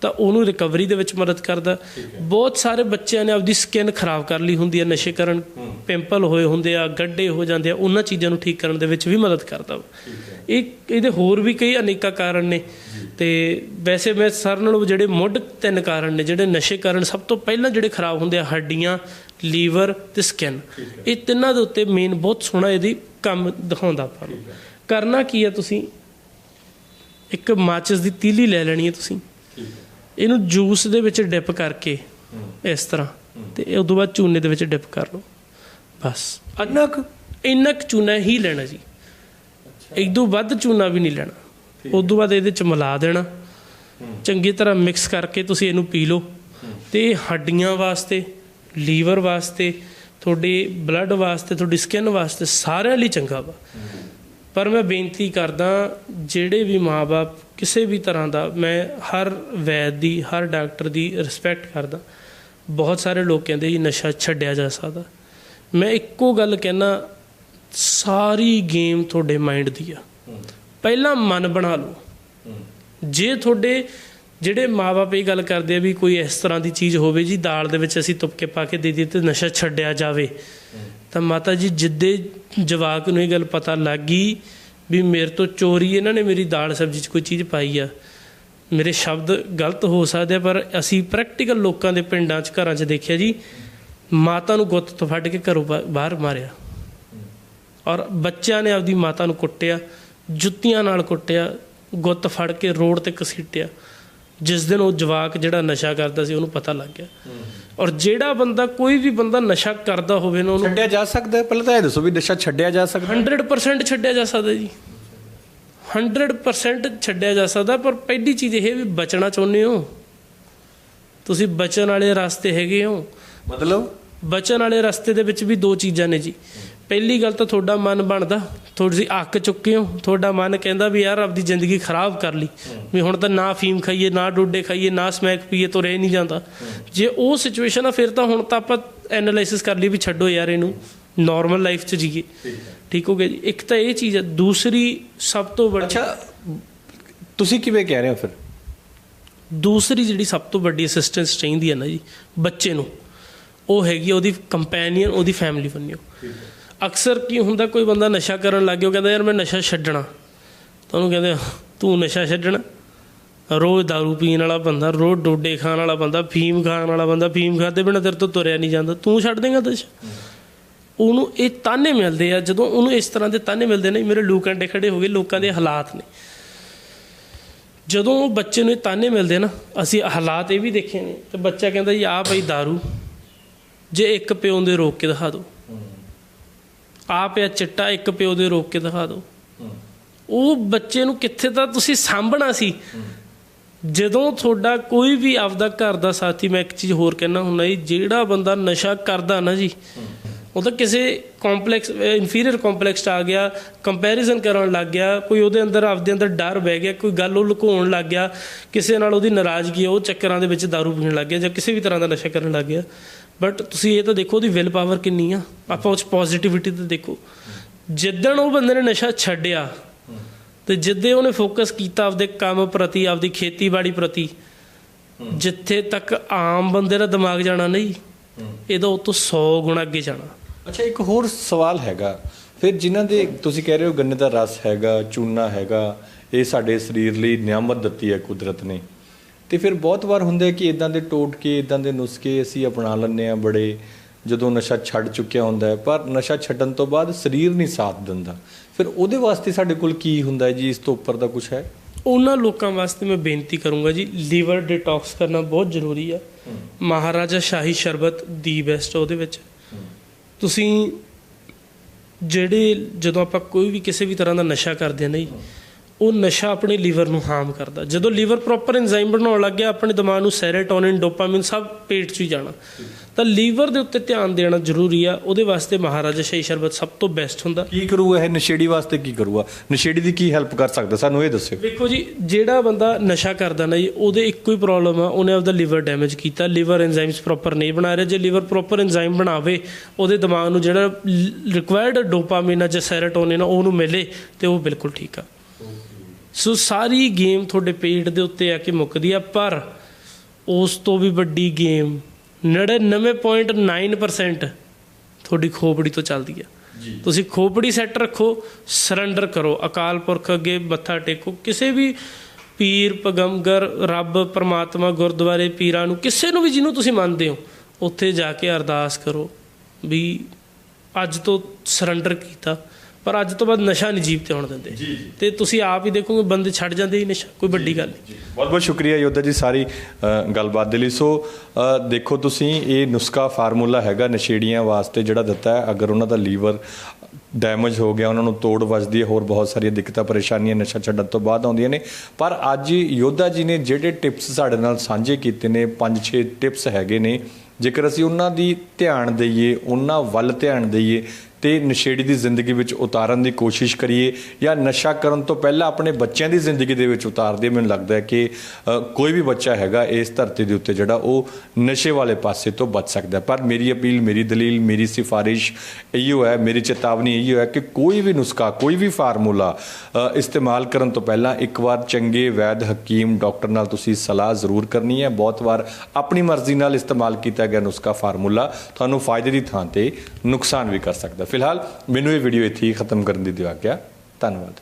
S1: ਤਾਂ ਉਹਨੂੰ ਰਿਕਵਰੀ ਦੇ ਵਿੱਚ ਮਦਦ ਕਰਦਾ। ਬਹੁਤ ਸਾਰੇ ਬੱਚਿਆਂ ਨੇ ਆਪਦੀ ਸਕਿਨ ਖਰਾਬ ਕਰ ਲਈ ਹੁੰਦੀ ਹੈ ਨਸ਼ੇ ਕਰਨ ਪਿੰਪਲ ਹੋਏ ਹੁੰਦੇ ਆ, ਗੱਡੇ ਹੋ ਜਾਂਦੇ ਆ, ਉਹਨਾਂ ਚੀਜ਼ਾਂ ਨੂੰ ਠੀਕ ਕਰਨ ਦੇ ਵਿੱਚ ਵੀ ਮਦਦ ਕਰਦਾ। ਵਾ ਇਹ ਇਹਦੇ ਹੋਰ ਵੀ ਕਈ ਅਨੇਕਾਂ ਕਾਰਨ ਨੇ। ਤੇ ਵੈਸੇ ਮੈਂ ਸਾਰਿਆਂ ਨਾਲੋਂ ਜਿਹੜੇ ਮੁੱਢ ਤਿੰਨ ਕਾਰਨ ਨੇ, ਜਿਹੜੇ ਨਸ਼ੇ ਕਾਰਨ ਸਭ ਤੋਂ ਪਹਿਲਾਂ ਜਿਹੜੇ ਖਰਾਬ ਹੁੰਦੇ ਆ, ਹੱਡੀਆਂ ਲੀਵਰ ਤੇ ਸਕਿਨ। ਇਹ ਤਿੰਨਾਂ ਦੇ ਉੱਤੇ ਮੇਨ ਬਹੁਤ ਸੋਹਣਾ ਇਹਦੀ ਕੰਮ ਦਿਖਾਉਂਦਾ ਆਪਾਂ ਨੂੰ। ਕਰਨਾ ਕੀ ਆ ਤੁਸੀਂ? ਇੱਕ ਮਾਚਿਸ ਦੀ ਤੀਲੀ ਲੈ ਲੈਣੀ ਹੈ ਤੁਸੀਂ। ਇਹਨੂੰ ਜੂਸ ਦੇ ਵਿੱਚ ਡਿਪ ਕਰਕੇ ਇਸ ਤਰ੍ਹਾਂ। ਤੇ ਇਹ ਉਦੋਂ ਬਾਅਦ ਚੂਨੇ ਦੇ ਵਿੱਚ ਡਿਪ ਕਰ ਲਓ। ਬਸ। ਇੰਨਾ ਕੁ ਇੰਨਾ ਕੁ ਚੂਨਾ ਹੀ ਲੈਣਾ ਜੀ। ਇਦੋਂ ਵੱਧ ਚੂਨਾ ਵੀ ਨਹੀਂ ਲੈਣਾ। ਉਦੋਂ ਬਾਅਦ ਇਹਦੇ ਚ ਮਿਲਾ ਦੇਣਾ। ਚੰਗੀ ਤਰ੍ਹਾਂ ਮਿਕਸ ਕਰਕੇ ਤੁਸੀਂ ਇਹਨੂੰ ਪੀ ਲਓ। ਤੇ ਹੱਡੀਆਂ ਵਾਸਤੇ ਲੀਵਰ ਵਾਸਤੇ ਤੁਹਾਡੇ ਬਲੱਡ ਵਾਸਤੇ ਤੁਹਾਡੀ ਸਕਿਨ ਵਾਸਤੇ ਸਾਰਿਆਂ ਲਈ ਚੰਗਾ ਵਾ। ਪਰ ਮੈਂ ਬੇਨਤੀ ਕਰਦਾ ਜਿਹੜੇ ਵੀ ਮਾਪੇ ਕਿਸੇ ਵੀ ਤਰ੍ਹਾਂ ਦਾ ਮੈਂ ਹਰ ਵੈਦ ਦੀ ਹਰ ਡਾਕਟਰ ਦੀ ਰਿਸਪੈਕਟ ਕਰਦਾ। ਬਹੁਤ ਸਾਰੇ ਲੋਕ ਕਹਿੰਦੇ ਜੀ ਨਸ਼ਾ ਛੱਡਿਆ ਜਾ ਸਕਦਾ। ਮੈਂ ਇੱਕੋ ਗੱਲ ਕਹਿਣਾ ਸਾਰੀ ਗੇਮ ਤੁਹਾਡੇ ਮਾਈਂਡ ਦੀ ਆ। ਪਹਿਲਾਂ ਮਨ ਬਣਾ ਲਓ। ਜੇ ਤੁਹਾਡੇ ਜਿਹੜੇ ਮਾਪੇ ਇਹ ਗੱਲ ਕਰਦੇ ਆ ਵੀ ਕੋਈ ਇਸ ਤਰ੍ਹਾਂ ਦੀ ਚੀਜ਼ ਹੋਵੇ ਜੀ, ਦਾਲ ਦੇ ਵਿੱਚ ਅਸੀਂ ਤੁਪਕੇ ਪਾ ਕੇ ਦੇ ਦਈਏ ਤੇ ਨਸ਼ਾ ਛੱਡਿਆ ਜਾਵੇ, ਤਾਂ ਮਾਤਾ ਜੀ ਜਿੱਦੇ ਜਵਾਕ ਨੂੰ ਇਹ ਗੱਲ ਪਤਾ ਲੱਗ ਗਈ ਵੀ ਮੇਰੇ ਤੋਂ ਚੋਰੀ ਇਹਨਾਂ ਨੇ ਮੇਰੀ ਦਾਲ ਸਬਜ਼ੀ 'ਚ ਕੋਈ ਚੀਜ਼ ਪਾਈ ਆ। ਮੇਰੇ ਸ਼ਬਦ ਗਲਤ ਹੋ ਸਕਦੇ ਆ, ਪਰ ਅਸੀਂ ਪ੍ਰੈਕਟੀਕਲ ਲੋਕਾਂ ਦੇ ਪਿੰਡਾਂ 'ਚ, ਘਰਾਂ 'ਚ ਦੇਖਿਆ ਜੀ, ਮਾਤਾ ਨੂੰ ਗੁੱਤ ਤੋਂ ਫੜ ਕੇ ਘਰੋਂ ਬਾ- ਬਾਹਰ ਮਾਰਿਆ। ਔਰ ਬੱਚਿਆਂ ਨੇ ਆਪਦੀ ਮਾਤਾ ਨੂੰ ਕੁੱਟਿਆ, ਜੁੱਤੀਆਂ ਨਾਲ ਕੁੱਟਿਆ, ਗੁੱਤ ਫੜ ਕੇ ਰੋਡ ਤੇ ਘਸੀਟਿਆ। ਜਿਸ ਦਿਨ ਉਹ ਜਵਾਕ ਜਿਹੜਾ ਨਸ਼ਾ ਕਰਦਾ ਸੀ ਉਹਨੂੰ ਪਤਾ ਲੱਗ ਗਿਆ। ਔਰ ਜਿਹੜਾ ਬੰਦਾ ਕੋਈ ਵੀ ਬੰਦਾ ਨਸ਼ਾ ਕਰਦਾ ਹੋਵੇ ਨਾ ਉਹਨੂੰ
S2: ਛੱਡਿਆ ਜਾ ਸਕਦਾ ਹੈ। ਪਹਿਲਾਂ ਤਾਂ ਇਹ ਦੱਸੋ ਵੀ ਨਸ਼ਾ ਛੱਡਿਆ ਜਾ ਸਕਦਾ ਹੈ?
S1: 100% ਛੱਡਿਆ ਜਾ ਸਕਦਾ ਜੀ। 100% ਛੱਡਿਆ ਜਾ ਸਕਦਾ ਪਰ ਪਹਿਲੀ ਚੀਜ਼ ਇਹ ਵੀ ਬਚਣਾ ਚਾਹੁੰਦੇ ਹੋ। ਤੁਸੀਂ ਬਚਣ ਵਾਲੇ ਰਸਤੇ ਹੈਗੇ ਹੋ।
S2: ਮਤਲਬ?
S1: ਬਚਣ ਵਾਲੇ ਰਸਤੇ ਦੇ ਵਿੱਚ ਵੀ ਦੋ ਚੀਜ਼ਾਂ ਨੇ ਜੀ। ਪਹਿਲੀ ਗੱਲ ਤਾਂ ਤੁਹਾਡਾ ਮਨ ਬਣਦਾ ਤੁਸੀਂ ਅੱਕ ਚੁੱਕੇ ਹੋ ਤੁਹਾਡਾ ਮਨ ਕਹਿੰਦਾ ਵੀ ਯਾਰ ਆਪਦੀ ਜ਼ਿੰਦਗੀ ਖਰਾਬ ਕਰ ਲਈ। ਵੀ ਹੁਣ ਤਾਂ ਨਾ ਫੀਮ ਖਾਈਏ ਨਾ ਡੋਡੇ ਖਾਈਏ ਨਾ ਸਮੈਕ ਪੀਏ ਤੋਂ ਰਹਿ ਨਹੀਂ ਜਾਂਦਾ। ਜੇ ਉਹ ਸਿਚੁਏਸ਼ਨ ਆ ਫਿਰ ਤਾਂ ਹੁਣ ਤਾਂ ਆਪਾਂ ਐਨਾਲਾਈਸਿਸ ਕਰ ਲਈ ਵੀ ਛੱਡੋ ਯਾਰ ਇਹਨੂੰ ਨਾਰਮਲ ਲਾਈਫ 'ਚ ਜੀਏ। ਠੀਕ ਹੋ ਗਿਆ ਜੀ? ਇੱਕ ਤਾਂ ਇਹ ਚੀਜ਼ ਹੈ ਦੂਸਰੀ ਸਭ ਤੋਂ ਵੱਡੀ
S2: ਅੱਛਾ ਤੁਸੀਂ ਕਿਵੇਂ ਕਹਿ ਰਹੇ ਹੋ ਫਿਰ?
S1: ਦੂਸਰੀ ਜਿਹੜੀ ਸਭ ਤੋਂ ਵੱਡੀ ਅਸਿਸਟੈਂਸ ਚਾਹੀਦੀ ਹੈ ਨਾ ਜੀ ਬੱਚੇ ਨੂੰ ਉਹ ਹੈਗੀ ਉਹਦੀ ਕੰਪੈਨੀਅਨ ਉਹਦੀ ਫੈਮਿਲੀ ਬੰਨਿਓ। ਅਕਸਰ ਕੀ ਹੁੰਦਾ ਕੋਈ ਬੰਦਾ ਨਸ਼ਾ ਕਰਨ ਲੱਗ ਗਿਆ ਉਹ ਕਹਿੰਦਾ ਯਾਰ ਮੈਂ ਨਸ਼ਾ ਛੱਡਣਾ ਤਾਂ ਉਹਨੂੰ ਕਹਿੰਦੇ ਤੂੰ ਨਸ਼ਾ ਛੱਡਣਾ ਰੋਜ਼ दारू ਪੀਣ ਵਾਲਾ ਬੰਦਾ ਰੋਜ਼ ਡੋਡੇ ਖਾਣ ਵਾਲਾ ਬੰਦਾ ਫੀਮ ਖਾਣ ਵਾਲਾ ਬੰਦਾ ਫੀਮ ਖਾਦੇ ਬਿਨਾਂ ਤੇਰੇ ਤੋਂ ਤੁਰਿਆ ਨਹੀਂ ਜਾਂਦਾ ਤੂੰ ਛੱਡ ਦੇਂਗਾ ਨਸ਼ਾ ਉਹਨੂੰ ਇਹ ਤਾਨੇ ਮਿਲਦੇ ਆ ਜਦੋਂ ਉਹਨੂੰ ਇਸ ਤਰ੍ਹਾਂ ਦੇ ਤਾਨੇ ਮਿਲਦੇ ਨੇ ਮੇਰੇ ਲੋਕ ਕੰਡੇ ਖੜੇ ਹੋ ਗਏ ਲੋਕਾਂ ਦੇ ਹਾਲਾਤ ਨੇ ਜਦੋਂ ਉਹ ਬੱਚੇ ਨੂੰ ਇਹ ਤਾਨੇ ਮਿਲਦੇ ਨਾ ਅਸੀਂ ਹਾਲਾਤ ਇਹ ਵੀ ਦੇਖੇ ਨੇ ਤੇ ਬੱਚਾ ਕਹਿੰਦਾ ਜੀ ਆ ਭਾਈ दारू ਜੇ ਇੱਕ ਪਿਓ ਦੇ ਰੋਕ ਕੇ ਦਿਖਾ ਦਿਓ ਆ ਪਿਆ ਚਿੱਟਾ ਇੱਕ ਪਿਓ ਦੇ ਰੋਕ ਕੇ ਦਿਖਾ ਦਿਓ। ਉਹ ਬੱਚੇ ਨੂੰ ਕਿੱਥੇ ਤਾਂ ਤੁਸੀਂ ਸਾਂਭਣਾ ਸੀ। ਜਦੋਂ ਤੁਹਾਡਾ ਕੋਈ ਵੀ ਆਪਦਾ ਘਰ ਦਾ ਸਾਥੀ, ਮੈਂ ਇੱਕ ਚੀਜ਼ ਹੋਰ ਕਹਿਣਾ ਹੁੰਦਾ ਜੀ, ਜਿਹੜਾ ਬੰਦਾ ਨਸ਼ਾ ਕਰਦਾ ਨਾ ਜੀ, ਉਹ ਤਾਂ ਕਿਸੇ ਕੰਪਲੈਕਸ ਇਨਫੀਰੀਅਰ ਕੰਪਲੈਕਸ 'ਚ ਆ ਗਿਆ ਕੰਪੈਰੀਜ਼ਨ ਕਰਨ ਲੱਗ ਗਿਆ, ਕੋਈ ਉਹਦੇ ਅੰਦਰ, ਆਪਦੇ ਅੰਦਰ ਡਰ ਬਹਿ ਗਿਆ, ਕੋਈ ਗੱਲ ਉਹ ਲੁਕਾਉਣ ਲੱਗ ਗਿਆ, ਕਿਸੇ ਨਾਲ ਉਹਦੀ ਨਾਰਾਜ਼ਗੀ ਉਹ ਚੱਕਰਾਂ ਦੇ ਵਿੱਚ दारू ਪੀਣ ਲੱਗ ਗਿਆ ਜਾਂ ਕਿਸੇ ਵੀ ਤਰ੍ਹਾਂ ਦਾ ਨਸ਼ਾ ਕਰਨ ਲੱਗ ਗਿਆ। ਬਟ ਤੁਸੀਂ ਇਹ ਤਾਂ ਦੇਖੋ ਉਹਦੀ ਵਿਲ ਪਾਵਰ ਕਿੰਨੀ ਆ। ਆਪਾਂ ਉਸ ਪੋਜ਼ਿਟਿਵਿਟੀ ਤੇ ਦੇਖੋ। ਜਿੱਦਣ ਉਹ ਬੰਦੇ ਨੇ ਨਸ਼ਾ ਛੱਡਿਆ, ਤੇ ਜਿੱਦੇ ਉਹਨੇ ਫੋਕਸ ਕੀਤਾ ਆਪਦੇ ਕੰਮ ਪ੍ਰਤੀ, ਆਪਦੀ ਖੇਤੀਬਾੜੀ ਪ੍ਰਤੀ, ਜਿੱਥੇ ਤੱਕ ਆਮ ਬੰਦੇ ਦਾ ਦਿਮਾਗ ਜਾਣਾ ਨਹੀਂ, ਇਹਦਾ ਉਹ ਤੋਂ 100 ਗੁਣਾ ਅੱਗੇ ਜਾਣਾ।
S2: ਅੱਛਾ, ਇੱਕ ਹੋਰ ਸਵਾਲ ਹੈਗਾ। ਫਿਰ ਜਿਨ੍ਹਾਂ ਦੇ ਤੁਸੀਂ ਕਹਿ ਰਹੇ ਹੋ ਗੰਨੇ ਦਾ ਰਸ ਹੈਗਾ, ਚੂਨਾ ਹੈਗਾ, ਇਹ ਸਾਡੇ ਸਰੀਰ ਲਈ ਨਿਆਮਤ ਦਿੱਤੀ ਹੈ ਕੁਦਰਤ ਨੇ। ਤੇ ਫਿਰ ਬਹੁਤ ਵਾਰ ਹੁੰਦਾ ਕਿ ਇਦਾਂ ਦੇ ਟੋਟਕੇ ਇਦਾਂ ਦੇ ਨੁਸਖੇ ਅਸੀਂ ਅਪਣਾ ਲੈਂਦੇ ਆ ਬੜੇ ਜਦੋਂ ਨਸ਼ਾ ਛੱਡ ਚੁੱਕਿਆ ਹੁੰਦਾ ਹੈ ਪਰ ਨਸ਼ਾ ਛੱਡਣ ਤੋਂ ਬਾਅਦ ਸਰੀਰ ਨਹੀਂ ਸਾਥ ਦਿੰਦਾ। ਫਿਰ ਉਹਦੇ ਵਾਸਤੇ ਸਾਡੇ ਕੋਲ ਕੀ ਹੁੰਦਾ ਜੀ? ਇਸ ਤੋਂ ਉੱਪਰ ਦਾ ਕੁਝ ਹੈ?
S1: ਉਹਨਾਂ ਲੋਕਾਂ ਵਾਸਤੇ ਮੈਂ ਬੇਨਤੀ ਕਰੂੰਗਾ ਜੀ ਲੀਵਰ ਡਿਟੌਕਸ ਕਰਨਾ ਬਹੁਤ ਜ਼ਰੂਰੀ ਆ। ਮਹਾਰਾਜਾ ਸ਼ਾਹੀ ਸ਼ਰਬਤ ਦੀ ਬੈਸਟ ਉਹਦੇ ਵਿੱਚ। ਤੁਸੀਂ ਜਿਹੜੇ ਜਦੋਂ ਆਪਾਂ ਕੋਈ ਵੀ ਕਿਸੇ ਵੀ ਤਰ੍ਹਾਂ ਦਾ ਨਸ਼ਾ ਕਰਦੇ ਆ ਨਹੀਂ ਉਹ ਨਸ਼ਾ ਆਪਣੇ ਲੀਵਰ ਨੂੰ ਹਾਰਮ ਕਰਦਾ। ਜਦੋਂ ਲੀਵਰ ਪ੍ਰੋਪਰ ਐਂਜ਼ਾਈਮ ਬਣਾਉਣ ਲੱਗ ਗਿਆ ਆਪਣੇ ਦਿਮਾਗ ਨੂੰ ਸੈਰੋਟੋਨਿਨ ਡੋਪਾਮਾਈਨ ਸਭ ਪੇਟ 'ਚ ਹੀ ਜਾਣਾ। ਤਾਂ ਲੀਵਰ ਦੇ ਉੱਤੇ ਧਿਆਨ ਦੇਣਾ ਜ਼ਰੂਰੀ ਆ ਉਹਦੇ ਵਾਸਤੇ ਮਹਾਰਾਜਾ ਸ਼ਾਹੀ ਸ਼ਰਬਤ ਸਭ ਤੋਂ ਬੈਸਟ ਹੁੰਦਾ।
S2: ਕੀ ਕਰੂਗਾ ਇਹ ਨਸ਼ੇੜੀ ਵਾਸਤੇ ਕੀ ਕਰੂਗਾ? ਨਸ਼ੇੜੀ ਦੀ ਕੀ ਹੈਲਪ ਕਰ ਸਕਦਾ? ਸਾਨੂੰ ਇਹ ਦੱਸਿਓ।
S1: ਵੇਖੋ ਜੀ ਜਿਹੜਾ ਬੰਦਾ ਨਸ਼ਾ ਕਰਦਾ ਨਾ ਜੀ ਉਹਦੇ ਇੱਕੋ ਹੀ ਪ੍ਰੋਬਲਮ ਆ ਉਹਨੇ ਆਪਦਾ ਲਿਵਰ ਡੈਮੇਜ ਕੀਤਾ। ਲਿਵਰ ਐਂਜ਼ਾਈਮਸ ਪ੍ਰੋਪਰ ਨਹੀਂ ਬਣਾ ਰਿਹਾ। ਜੇ ਲਿਵਰ ਪ੍ਰੋਪਰ ਐਂਜ਼ਾਈਮ ਬਣਾਵੇ ਉਹਦੇ ਦਿਮਾਗ ਨੂੰ ਜਿਹੜਾ ਰਿਕੁਆਇਰਡ ਡੋਪਾਮਾਈਨ ਜਾਂ ਸੈਰੋਟੋਨਿਨ ਉਹਨੂੰ ਮਿਲੇ ਤੇ ਉਹ ਬਿਲਕੁਲ ਠੀਕ ਆ। ਸੋ ਸਾਰੀ ਗੇਮ ਤੁਹਾਡੇ ਪੇਟ ਦੇ ਉੱਤੇ ਆ ਕੇ ਮੁੱਕਦੀ ਆ ਪਰ ਉਸ ਤੋਂ ਵੀ ਵੱਡੀ ਗੇਮ 99.9% ਤੁਹਾਡੀ ਖੋਪੜੀ ਤੋਂ ਚੱਲਦੀ ਆ। ਤੁਸੀਂ ਖੋਪੜੀ ਸੈੱਟ ਰੱਖੋ ਸਰੈਂਡਰ ਕਰੋ ਅਕਾਲ ਪੁਰਖ ਅੱਗੇ ਮੱਥਾ ਟੇਕੋ। ਕਿਸੇ ਵੀ ਪੀਰ ਪਗੰਬਰ ਰੱਬ ਪਰਮਾਤਮਾ ਗੁਰਦੁਆਰੇ ਪੀਰਾਂ ਨੂੰ ਕਿਸੇ ਨੂੰ ਵੀ ਜਿਹਨੂੰ ਤੁਸੀਂ ਮੰਨਦੇ ਹੋ ਉੱਥੇ ਜਾ ਕੇ ਅਰਦਾਸ ਕਰੋ ਵੀ ਅੱਜ ਤੋਂ ਸਰੈਂਡਰ ਕੀਤਾ। ਪਰ ਅੱਜ ਤੋਂ ਬਾਅਦ ਨਸ਼ਾ ਨਹੀਂ ਜੀਵ ਤੇ ਹੋਣ ਦਿੰਦੇ। ਤੇ ਤੁਸੀਂ ਆਪ ਹੀ ਦੇਖੋਗੇ ਬੰਦੇ ਛੱਡ ਜਾਂਦੇ ਹੀ ਨਸ਼ਾ ਕੋਈ ਵੱਡੀ ਗੱਲ ਨਹੀਂ
S2: ਬਹੁਤ ਬਹੁਤ ਸ਼ੁਕਰੀਆ ਯੋਧਾ ਜੀ ਸਾਰੀ ਗੱਲਬਾਤ ਦੇ ਲਈ। ਸੋ ਦੇਖੋ ਤੁਸੀਂ ਇਹ ਨੁਸਖਾ ਫਾਰਮੂਲਾ ਹੈਗਾ ਨਸ਼ੇੜੀਆਂ ਵਾਸਤੇ ਜਿਹੜਾ ਦਿੱਤਾ ਹੈ। ਅਗਰ ਉਹਨਾਂ ਦਾ ਲੀਵਰ ਡੈਮੇਜ ਹੋ ਗਿਆ ਉਹਨਾਂ ਨੂੰ ਤੋੜ ਵੱਜਦੀ ਹੈ ਹੋਰ ਬਹੁਤ ਸਾਰੀਆਂ ਦਿੱਕਤਾਂ ਪਰੇਸ਼ਾਨੀਆਂ ਨਸ਼ਾ ਛੱਡਣ ਤੋਂ ਬਾਅਦ ਆਉਂਦੀਆਂ ਨੇ। ਪਰ ਅੱਜ ਯੋਧਾ ਜੀ ਨੇ ਜਿਹੜੇ ਟਿਪਸ ਸਾਡੇ ਨਾਲ ਸਾਂਝੇ ਕੀਤੇ ਨੇ 5-6 ਟਿਪਸ ਹੈਗੇ ਨੇ। ਜੇਕਰ ਅਸੀਂ ਉਹਨਾਂ ਦੀ ਧਿਆਨ ਦਈਏ ਉਹਨਾਂ ਵੱਲ ਧਿਆਨ ਦਈਏ ਤੇ ਨਸ਼ੇੜੀ ਦੀ ਜ਼ਿੰਦਗੀ ਵਿੱਚ ਉਤਾਰਨ ਦੀ ਕੋਸ਼ਿਸ਼ ਕਰੀਏ ਜਾਂ ਨਸ਼ਾ ਕਰਨ ਤੋਂ ਪਹਿਲਾਂ ਆਪਣੇ ਬੱਚਿਆਂ ਦੀ ਜ਼ਿੰਦਗੀ ਦੇ ਵਿੱਚ ਉਤਾਰ ਦਈਏ ਮੈਨੂੰ ਲੱਗਦਾ ਹੈ ਕਿ ਕੋਈ ਵੀ ਬੱਚਾ ਹੈਗਾ ਇਸ ਧਰਤੀ ਦੇ ਉੱਤੇ ਜਿਹੜਾ ਉਹ ਨਸ਼ੇ ਵਾਲੇ ਪਾਸੇ ਤੋਂ ਬਚ ਸਕਦਾ ਪਰ ਮੇਰੀ ਅਪੀਲ, ਮੇਰੀ ਦਲੀਲ, ਮੇਰੀ ਸਿਫਾਰਿਸ਼ ਇਹੋ ਹੈ, ਮੇਰੀ ਚੇਤਾਵਨੀ ਇਹੋ ਹੈ ਕਿ ਕੋਈ ਵੀ ਨੁਸਖਾ, ਕੋਈ ਵੀ ਫਾਰਮੂਲਾ ਇਸਤੇਮਾਲ ਕਰਨ ਤੋਂ ਪਹਿਲਾਂ ਇੱਕ ਵਾਰ ਚੰਗੇ, ਵੈਦ, ਹਕੀਮ, ਡਾਕਟਰ ਨਾਲ ਤੁਸੀਂ ਸਲਾਹ ਜ਼ਰੂਰ ਕਰਨੀ ਹੈ। ਬਹੁਤ ਵਾਰ ਆਪਣੀ ਮਰਜ਼ੀ ਨਾਲ ਇਸਤੇਮਾਲ ਕੀਤਾ ਗਿਆ ਨੁਸਖਾ ਫਾਰਮੂਲਾ ਤੁਹਾਨੂੰ ਫਾਇਦੇ ਦੀ ਥਾਂ ਤੇ ਨੁਕਸਾਨ ਵੀ ਕਰ ਸਕਦਾ ਫਿਲਹਾਲ ਮੈਨੂੰ ਇਹ ਵੀਡੀਓ ਇੱਥੇ ਹੀ ਖਤਮ ਕਰਨ ਦੀ ਦਿਆ ਗਿਆ ਧੰਨਵਾਦ।